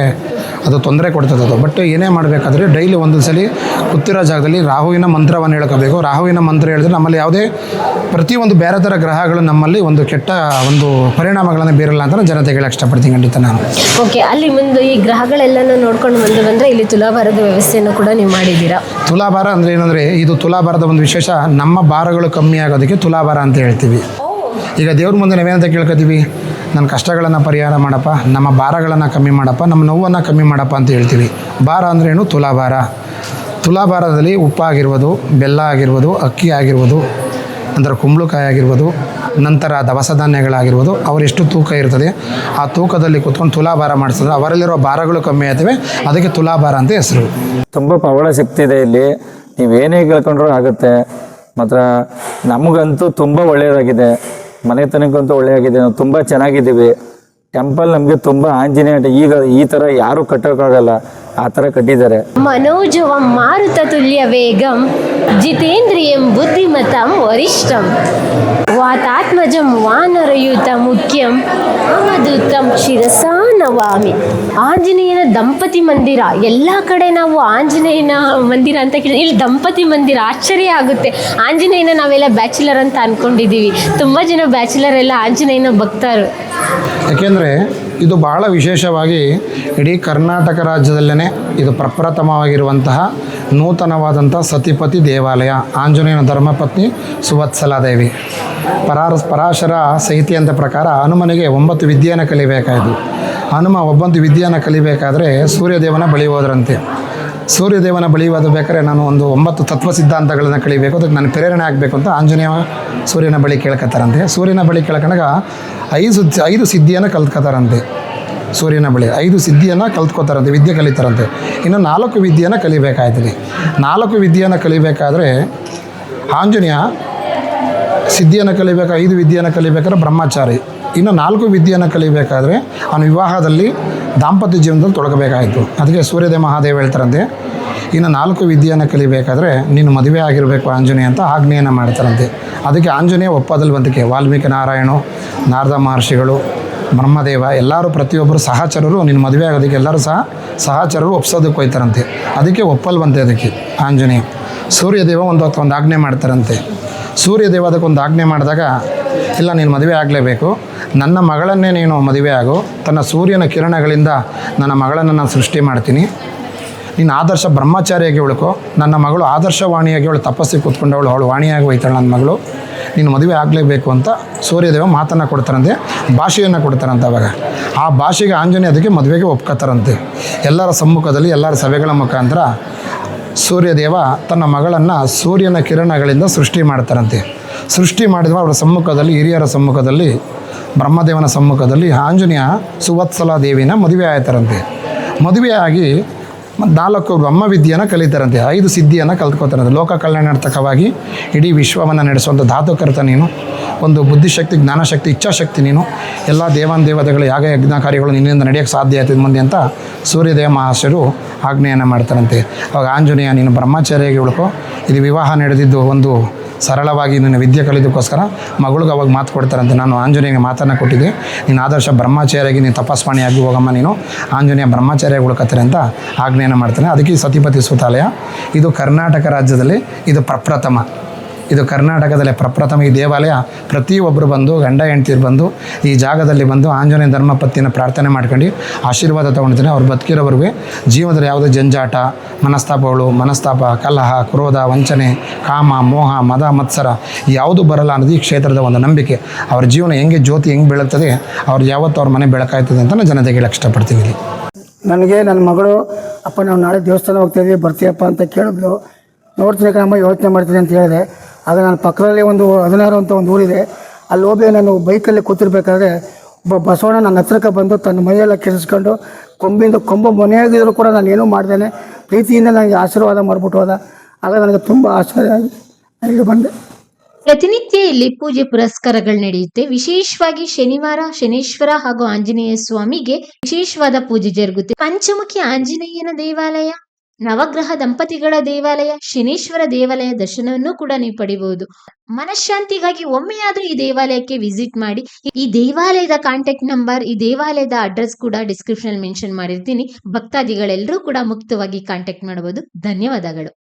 ಅದು ತೊಂದರೆ ಕೊಡ್ತದೆ ಅದು. ಬಟ್ ಏನೇ ಮಾಡಬೇಕಾದ್ರೆ ಡೈಲಿ ಒಂದೊಂದು ಸಲ ಕೂತಿರೋ ಜಾಗದಲ್ಲಿ ರಾಹುವಿನ ಮಂತ್ರವನ್ನು ಹೇಳ್ಕೋಬೇಕು. ರಾಹುವಿನ ಮಂತ್ರ ಹೇಳಿದ್ರೆ ನಮ್ಮಲ್ಲಿ ಯಾವುದೇ ಪ್ರತಿಯೊಂದು ಬೇರೆ ಥರ ಗ್ರಹಗಳು ನಮ್ಮಲ್ಲಿ ಒಂದು ಕೆಟ್ಟ ಒಂದು ಪರಿಣಾಮಗಳನ್ನು ಬೀರಲ್ಲ ಅಂತ ಜನತೆಗೆ ಹೇಳಕ್ಕೆ ಇಷ್ಟಪಡ್ತೀನಿ ಖಂಡಿತ ನಾನು. ಓಕೆ ಅಲ್ಲಿ ಮುಂದೆ ಈ ಗ್ರಹಗಳೆಲ್ಲನೂ ನೋಡ್ಕೊಂಡು ಬಂದು ಬಂದರೆ ಇಲ್ಲಿ ತುಲಾಭಾರದ ವ್ಯವಸ್ಥೆಯನ್ನು ಕೂಡ ನೀವು ಮಾಡಿದ್ದೀರಾ ತುಲಾಭಾರ ಅಂದರೆ ಏನಂದರೆ ಇದು ತುಲಾಭಾರದ ಒಂದು ವಿಶೇಷ. ನಮ್ಮ ಭಾರಗಳು ಕಮ್ಮಿ ಆಗೋದಕ್ಕೆ ತುಲಾಭಾರ ಅಂತ ಹೇಳ್ತೀವಿ. ಈಗ ದೇವ್ರ ಮುಂದೆ ನಾವೇನಂತ ಕೇಳ್ಕೊತೀವಿ? ನನ್ನ ಕಷ್ಟಗಳನ್ನು ಪರಿಹಾರ ಮಾಡಪ್ಪ ನಮ್ಮ ಭಾರಗಳನ್ನು ಕಮ್ಮಿ ಮಾಡಪ್ಪ ನಮ್ಮ ನೋವನ್ನು ಕಮ್ಮಿ ಮಾಡಪ್ಪ ಅಂತ ಹೇಳ್ತೀವಿ. ಭಾರ ಅಂದ್ರೇನು ತುಲಾಭಾರ. ತುಲಾಭಾರದಲ್ಲಿ ಉಪ್ಪಾಗಿರ್ಬೋದು ಬೆಲ್ಲ ಆಗಿರ್ಬೋದು ಅಕ್ಕಿ ಆಗಿರ್ಬೋದು ಅಂದರೆ ಕುಂಬಳಕಾಯಿ ಆಗಿರ್ಬೋದು ನಂತರ ದವಸ ಧಾನ್ಯಗಳಾಗಿರ್ಬೋದು ಅವರೆಷ್ಟು ತೂಕ ಇರ್ತದೆ ಆ ತೂಕದಲ್ಲಿ ಕೂತ್ಕೊಂಡು ತುಲಾಭಾರ ಮಾಡಿಸಿದ್ರೆ ಅವರಲ್ಲಿರೋ ಭಾರಗಳು ಕಮ್ಮಿ ಆಗ್ತವೆ. ಅದಕ್ಕೆ ತುಲಾಭಾರ ಅಂತ ಹೆಸರು. ತುಂಬ ಪವಳ ಇದೆ ಇಲ್ಲಿ. ನೀವು ಏನೇ ಕೇಳ್ಕೊಂಡ್ರೂ ಆಗುತ್ತೆ. ಮಾತ್ರ ನಮಗಂತೂ ತುಂಬ ಒಳ್ಳೆಯದಾಗಿದೆ. ಮನೆತನಕ್ಕಂತೂ ಒಳ್ಳೆಯದಾಗಿದೆ ನಾವು ತುಂಬ ಚೆನ್ನಾಗಿದ್ದೀವಿ. ಟೆಂಪಲ್ ನಮಗೆ ತುಂಬ ಆಂಜನೇಯ ಈಗ ಈ ಥರ ಯಾರೂ ಕಟ್ಟೋಕ್ಕಾಗಲ್ಲ. ಆ ಥರ ಕಟ್ಟಿದ್ದಾರೆ. ಮನೋಜವ ಮಾರುತ ತುಲ್ಯ ವೇಗಂ ಜಿತೇಂದ್ರಿಯಂ ಬುದ್ಧಿಮತಂ ವರಿಷ್ಠಂ. ವಾತಾತ್ಮಜಂ ವಾನರಯುತ ಮುಖ್ಯಂ. ಅವಧೂತಂ ಶಿರಸಾ ನವಾಮಿ. ಆಂಜನೇಯನ ದಂಪತಿ ಮಂದಿರ. ಎಲ್ಲ ಕಡೆ ನಾವು ಆಂಜನೇಯನ ಮಂದಿರ ಅಂತ ಕೇಳಿ ಇಲ್ಲಿ ದಂಪತಿ ಮಂದಿರ. ಆಶ್ಚರ್ಯ ಆಗುತ್ತೆ. ಆಂಜನೇಯನ ನಾವೆಲ್ಲ ಬ್ಯಾಚುಲರ್ ಅಂತ ಅನ್ಕೊಂಡಿದ್ದೀವಿ. ತುಂಬ ಜನ ಬ್ಯಾಚುಲರ್ ಎಲ್ಲ ಆಂಜನೇಯನ ಭಕ್ತರು. ಯಾಕೆಂದರೆ ಇದು ಬಹಳ ವಿಶೇಷವಾಗಿ ಇಡೀ ಕರ್ನಾಟಕ ರಾಜ್ಯದಲ್ಲೇ ಇದು ಪ್ರಪ್ರಥಮವಾಗಿರುವಂತಹ ನೂತನವಾದಂಥ ಸತಿಪತಿ ದೇವಾಲಯ. ಆಂಜನೇಯನ ಧರ್ಮಪತ್ನಿ ಸುವತ್ಸಲಾದೇವಿ. ಪರಾರ ಪರಾಶರ ಸಹಿತಿಯಂತ ಪ್ರಕಾರ ಹನುಮನಿಗೆ ಒಂಬತ್ತು ವಿದ್ಯೆಯನ್ನು ಕಲಿಬೇಕಾಯಿತು. ಹನುಮ ಒಬ್ಬಂತು ವಿದ್ಯೆಯನ್ನು ಕಲಿಬೇಕಾದ್ರೆ ಸೂರ್ಯದೇವನ ಬಳಿ ಹೋದ್ರಂತೆ. ಸೂರ್ಯದೇವನ ಬಳಿ ಬೇಕಾದ್ರೆ ನಾನು ಒಂದು ಒಂಬತ್ತು ತತ್ವ ಸಿದ್ಧಾಂತಗಳನ್ನು ಕಲಿಬೇಕು. ಅದಕ್ಕೆ ನಾನು ಪ್ರೇರಣೆ ಆಗಬೇಕು ಅಂತ ಆಂಜನೇಯ ಸೂರ್ಯನ ಬಳಿ ಕೇಳ್ಕೊತಾರಂತೆ ಸೂರ್ಯನ ಬಳಿ ಕೇಳ್ಕೊಂಡಾಗ ಐದು ಐದು ಸಿದ್ಧಿಯನ್ನು ಕಲ್ತ್ಕೊತಾರಂತೆ ಸೂರ್ಯನ ಬಳಿ. ಐದು ಸಿದ್ಧಿಯನ್ನು ಕಲ್ತ್ಕೋತಾರಂತೆ, ವಿದ್ಯೆ ಕಲಿತಾರಂತೆ. ಇನ್ನು ನಾಲ್ಕು ವಿದ್ಯೆಯನ್ನು ಕಲಿಬೇಕಾಯ್ತದೆ. ನಾಲ್ಕು ವಿದ್ಯೆಯನ್ನು ಕಲಿಬೇಕಾದ್ರೆ ಆಂಜನೇಯ ಸಿದ್ಧಿಯನ್ನು ಕಲಿಬೇಕು, ಐದು ವಿದ್ಯೆಯನ್ನು ಕಲಿಬೇಕಾದ್ರೆ ಬ್ರಹ್ಮಚಾರಿ. ಇನ್ನು ನಾಲ್ಕು ವಿದ್ಯೆಯನ್ನು ಕಲಿಬೇಕಾದ್ರೆ ಅವನು ವಿವಾಹದಲ್ಲಿ ದಾಂಪತ್ಯ ಜೀವನದಲ್ಲಿ ತೊಡಗಬೇಕಾಯಿತು. ಅದಕ್ಕೆ ಸೂರ್ಯದೇವ ಮಹಾದೇವ ಹೇಳ್ತಾರಂತೆ, ಇನ್ನು ನಾಲ್ಕು ವಿದ್ಯೆಯನ್ನು ಕಲಿಬೇಕಾದ್ರೆ ನೀನು ಮದುವೆ ಆಗಿರಬೇಕು ಆಂಜನೇಯ ಅಂತ ಆಜ್ಞೆಯನ್ನು ಮಾಡ್ತಾರಂತೆ. ಅದಕ್ಕೆ ಆಂಜನೇಯ ಒಪ್ಪದಲ್ಲಿ ಬಂದಕ್ಕೆ ವಾಲ್ಮೀಕಿ ನಾರಾಯಣ, ನಾರದ ಮಹರ್ಷಿಗಳು ಬ್ರಹ್ಮದೇವ, ಎಲ್ಲರೂ ಪ್ರತಿಯೊಬ್ಬರು ಸಹಚರರು, ನಿನ್ನ ಮದುವೆ ಆಗೋದಕ್ಕೆ ಎಲ್ಲರೂ ಸಹ ಸಹಚರರು ಒಪ್ಸೋದಕ್ಕೆ ಹೋಯ್ತಾರಂತೆ. ಅದಕ್ಕೆ ಒಪ್ಪಲ್ವಂತೆ ಅದಕ್ಕೆ, ಆಂಜನೇಯ. ಸೂರ್ಯದೇವ ಒಂದು ಹೊತ್ತು ಒಂದು ಆಜ್ಞೆ ಮಾಡ್ತಾರಂತೆ. ಸೂರ್ಯದೇವ ಅದಕ್ಕೊಂದು ಆಜ್ಞೆ ಮಾಡಿದಾಗ, ಇಲ್ಲ, ನೀನು ಮದುವೆ ಆಗಲೇಬೇಕು. ನನ್ನ ಮಗಳನ್ನೇ ನೀನು ಮದುವೆ ಆಗು. ತನ್ನ ಸೂರ್ಯನ ಕಿರಣಗಳಿಂದ ನನ್ನ ಮಗಳನ್ನು ನಾನು ಸೃಷ್ಟಿ ಮಾಡ್ತೀನಿ. ನೀನು ಆದರ್ಶ ಬ್ರಹ್ಮಚಾರಿಯಾಗಿ ಉಳ್ಕೊ. ನನ್ನ ಮಗಳು ಆದರ್ಶವಾಣಿಯಾಗಿ ಅವಳು ತಪಸ್ಸಿಗೆ ಕೂತ್ಕೊಂಡವಳು ಅವಳು ವಾಣಿಯಾಗಿ ಹೋಯ್ತಾಳೆ ನನ್ನ ಮಗಳು. ನೀನು ಮದುವೆ ಆಗಲೇಬೇಕು ಅಂತ ಸೂರ್ಯದೇವ ಮಾತನ್ನು ಕೊಡ್ತಾರಂತೆ, ಭಾಷೆಯನ್ನು ಕೊಡ್ತಾರಂತೆ ಅವಾಗ. ಆ ಭಾಷೆಗೆ ಆಂಜನೇಯ ಅದಕ್ಕೆ ಮದುವೆಗೆ ಒಪ್ಕೋತಾರಂತೆ. ಎಲ್ಲರ ಸಮ್ಮುಖದಲ್ಲಿ ಎಲ್ಲರ ಸಭೆಗಳ ಮುಖಾಂತರ ಸೂರ್ಯದೇವ ತನ್ನ ಮಗಳನ್ನು ಸೂರ್ಯನ ಕಿರಣಗಳಿಂದ ಸೃಷ್ಟಿ ಮಾಡ್ತಾರಂತೆ. ಸೃಷ್ಟಿ ಮಾಡಿದ ಅವರ ಸಮ್ಮುಖದಲ್ಲಿ, ಹಿರಿಯರ ಸಮ್ಮುಖದಲ್ಲಿ, ಬ್ರಹ್ಮದೇವನ ಸಮ್ಮುಖದಲ್ಲಿ ಆಂಜನೇಯ ಸುವತ್ಸಲ ದೇವಿನ ಮದುವೆ ಆಯ್ತಾರಂತೆ ಮದುವೆಯಾಗಿ ಮತ್ತು ನಾಲ್ಕು ಬ್ರಹ್ಮವಿದ್ಯೆಯನ್ನು ಕಲಿತಾರಂತೆ, ಐದು ಸಿದ್ಧಿಯನ್ನು ಕಲ್ತ್ಕೋತಾರಂತೆ. ಲೋಕ ಕಲ್ಯಾಣಾರ್ಥಕವಾಗಿ ಇಡೀ ವಿಶ್ವವನ್ನು ನಡೆಸುವಂಥ ಧಾತುಕರ್ತ ನೀನು, ಒಂದು ಬುದ್ಧಿಶಕ್ತಿ, ಜ್ಞಾನಶಕ್ತಿ, ಇಚ್ಛಾಶಕ್ತಿ ನೀನು, ಎಲ್ಲ ದೇವಾನ್ ದೇವತೆಗಳು, ಯಾಗ ಯಜ್ಞ ಕಾರ್ಯಗಳು ನಿನ್ನಿಂದ ನಡೆಯೋಕ್ಕೆ ಸಾಧ್ಯ ಆಯ್ತದ ಮುಂದೆ ಅಂತ ಸೂರ್ಯದೇವ ಮಹಾಶರು ಆಜ್ಞೆಯನ್ನು ಮಾಡ್ತಾರಂತೆ. ಅವಾಗ ಆಂಜನೇಯ ನೀನು ಬ್ರಹ್ಮಚಾರ್ಯಾಗಿ ಉಳ್ಕೊ ಇದು ವಿವಾಹ ನಡೆದಿದ್ದು ಒಂದು ಸರಳವಾಗಿ ನಿನ್ನ ವಿದ್ಯೆ ಕಲಿದಕ್ಕೋಸ್ಕರ ಮಗಳಿಗೆ ಅವಾಗ ಮಾತು ಕೊಡ್ತಾರಂತೆ. ನಾನು ಆಂಜನೇಯಗೆ ಮಾತನ್ನು ಕೊಟ್ಟಿದ್ದೆ. ನೀನು ಆದರ್ಶ ಬ್ರಹ್ಮಚಾರಿಯಾಗಿ ನೀನು ತಪಸ್ವಾಣಿಯಾಗಿ ಹೋಗಮ್ಮ ನೀನು. ಆಂಜನೇಯ ಬ್ರಹ್ಮಚಾರ್ಯ ಉಳ್ಕತ್ತಾರೆ ಅಂತ ಆಜ್ಞೆಯನ್ನು ಮಾಡ್ತಾನೆ. ಅದಕ್ಕೆ ಸತಿಪತಿ ಸುತಾಲಯ ಇದು ಕರ್ನಾಟಕ ರಾಜ್ಯದಲ್ಲಿ ಇದು ಪ್ರಪ್ರಥಮ. ಇದು ಕರ್ನಾಟಕದಲ್ಲಿ ಪ್ರಪ್ರಥಮ ಈ ದೇವಾಲಯ. ಪ್ರತಿಯೊಬ್ಬರು ಬಂದು, ಗಂಡ, ಹೆಂಡ್ತಿರು ಬಂದು, ಈ ಜಾಗದಲ್ಲಿ ಬಂದು ಆಂಜನೇಯ ಧರ್ಮಪತ್ತಿನ ಪ್ರಾರ್ಥನೆ ಮಾಡ್ಕೊಂಡು ಆಶೀರ್ವಾದ ತೊಗೊಂಡಿದ್ದಾರೆ ಅವ್ರು ಬದುಕಿರೋವ್ರಿಗೆ ಜೀವನದಲ್ಲಿ ಯಾವುದೇ ಜಂಜಾಟ, ಮನಸ್ತಾಪಗಳು, ಮನಸ್ತಾಪ, ಕಲಹ, ಕ್ರೋಧ, ವಂಚನೆ, ಕಾಮ, ಮೋಹ, ಮದ, ಮತ್ಸರ ಯಾವುದು ಬರಲ್ಲ ಅನ್ನೋದು ಈ ಕ್ಷೇತ್ರದ ಒಂದು ನಂಬಿಕೆ. ಅವ್ರ ಜೀವನ ಹೆಂಗೆ ಜ್ಯೋತಿ ಹೆಂಗೆ ಬೆಳುತ್ತದೆ ಅವ್ರು ಯಾವತ್ತು ಅವ್ರ ಮನೆ ಬೆಳಕಾಯ್ತದೆ ಅಂತ ನಾನು ಜನತೆಗೆ ಹೇಳಕ್ಕೆ ಇಷ್ಟಪಡ್ತೀನಿ ಇಲ್ಲಿ. ನನಗೆ ನನ್ನ ಮಗಳು, ಅಪ್ಪ ನಾವು ನಾಳೆ ದೇವಸ್ಥಾನ ಹೋಗ್ತಾ ಇದ್ದೀವಿ ಬರ್ತೀಯಪ್ಪ ಅಂತ ಕೇಳಿದ್ಲು. ನೋಡ್ತೀನಿ ಕಣಮ್ಮ, ಯೋಚನೆ ಮಾಡ್ತೀನಿ ಅಂತ ಹೇಳಿದೆ. ಆಗ ನಾನು ಪಕ್ಕದಲ್ಲಿ ಒಂದು ಹದಿನಾರು ಅಂತ ಒಂದು ಊರಿದೆ. ಅಲ್ಲಿ ಹೋಗಿ ನಾನು ಬೈಕಲ್ಲಿ ಕೂತಿರ್ಬೇಕಾದ್ರೆ ಒಬ್ಬ ಬಸವಣ್ಣ ನನ್ನ ಹತ್ರಕ್ಕೆ ಬಂದು ತನ್ನ ಮೈಯೆಲ್ಲ ಕೆರೆಸ್ಕೊಂಡು ಕೊಂಬಿಂದ ಕೊಂಬ ಮನೆಯಾಗಿದ್ದರೂ ಕೂಡ ನಾನು ಏನೂ ಮಾಡ್ದೇನೆ. ಪ್ರೀತಿಯಿಂದ ನನಗೆ ಆಶೀರ್ವಾದ ಮಾಡಿಬಿಟ್ಟು ಹೋದ. ಆಗ ನನಗೆ ತುಂಬ ಆಶ್ಚರ್ಯ ಆಗಿ ಬಂದೆ. ಪ್ರತಿನಿತ್ಯ ಇಲ್ಲಿ ಪೂಜೆ ಪುರಸ್ಕಾರಗಳು ನಡೆಯುತ್ತೆ. ವಿಶೇಷವಾಗಿ ಶನಿವಾರ, ಶನೇಶ್ವರ ಹಾಗೂ ಆಂಜನೇಯ ಸ್ವಾಮಿಗೆ ವಿಶೇಷವಾದ ಪೂಜೆ ಜರುಗುತ್ತೆ. ಪಂಚಮುಖಿ ಆಂಜನೇಯನ ದೇವಾಲಯ. ನವಗ್ರಹ ದಂಪತಿಗಳ ದೇವಾಲಯ, ಶನೀಶ್ವರ ದೇವಾಲಯ ದರ್ಶನವನ್ನು ಕೂಡ ನೀವು ಪಡಿಬಹುದು. ಮನಃಶಾಂತಿಗಾಗಿ ಒಮ್ಮೆಯಾದ್ರೂ ಈ ದೇವಾಲಯಕ್ಕೆ ವಿಸಿಟ್ ಮಾಡಿ, ಈ ದೇವಾಲಯದ ಕಾಂಟ್ಯಾಕ್ಟ್ ನಂಬರ್ ಈ ದೇವಾಲಯದ ಅಡ್ರೆಸ್ ಕೂಡ ಡಿಸ್ಕ್ರಿಪ್ಷನ್ ಮೆನ್ಷನ್ ಮಾಡಿರ್ತೀನಿ. ಭಕ್ತಾದಿಗಳೆಲ್ಲರೂ ಕೂಡ ಮುಕ್ತವಾಗಿ ಕಾಂಟ್ಯಾಕ್ಟ್ ಮಾಡಬಹುದು. ಧನ್ಯವಾದಗಳು.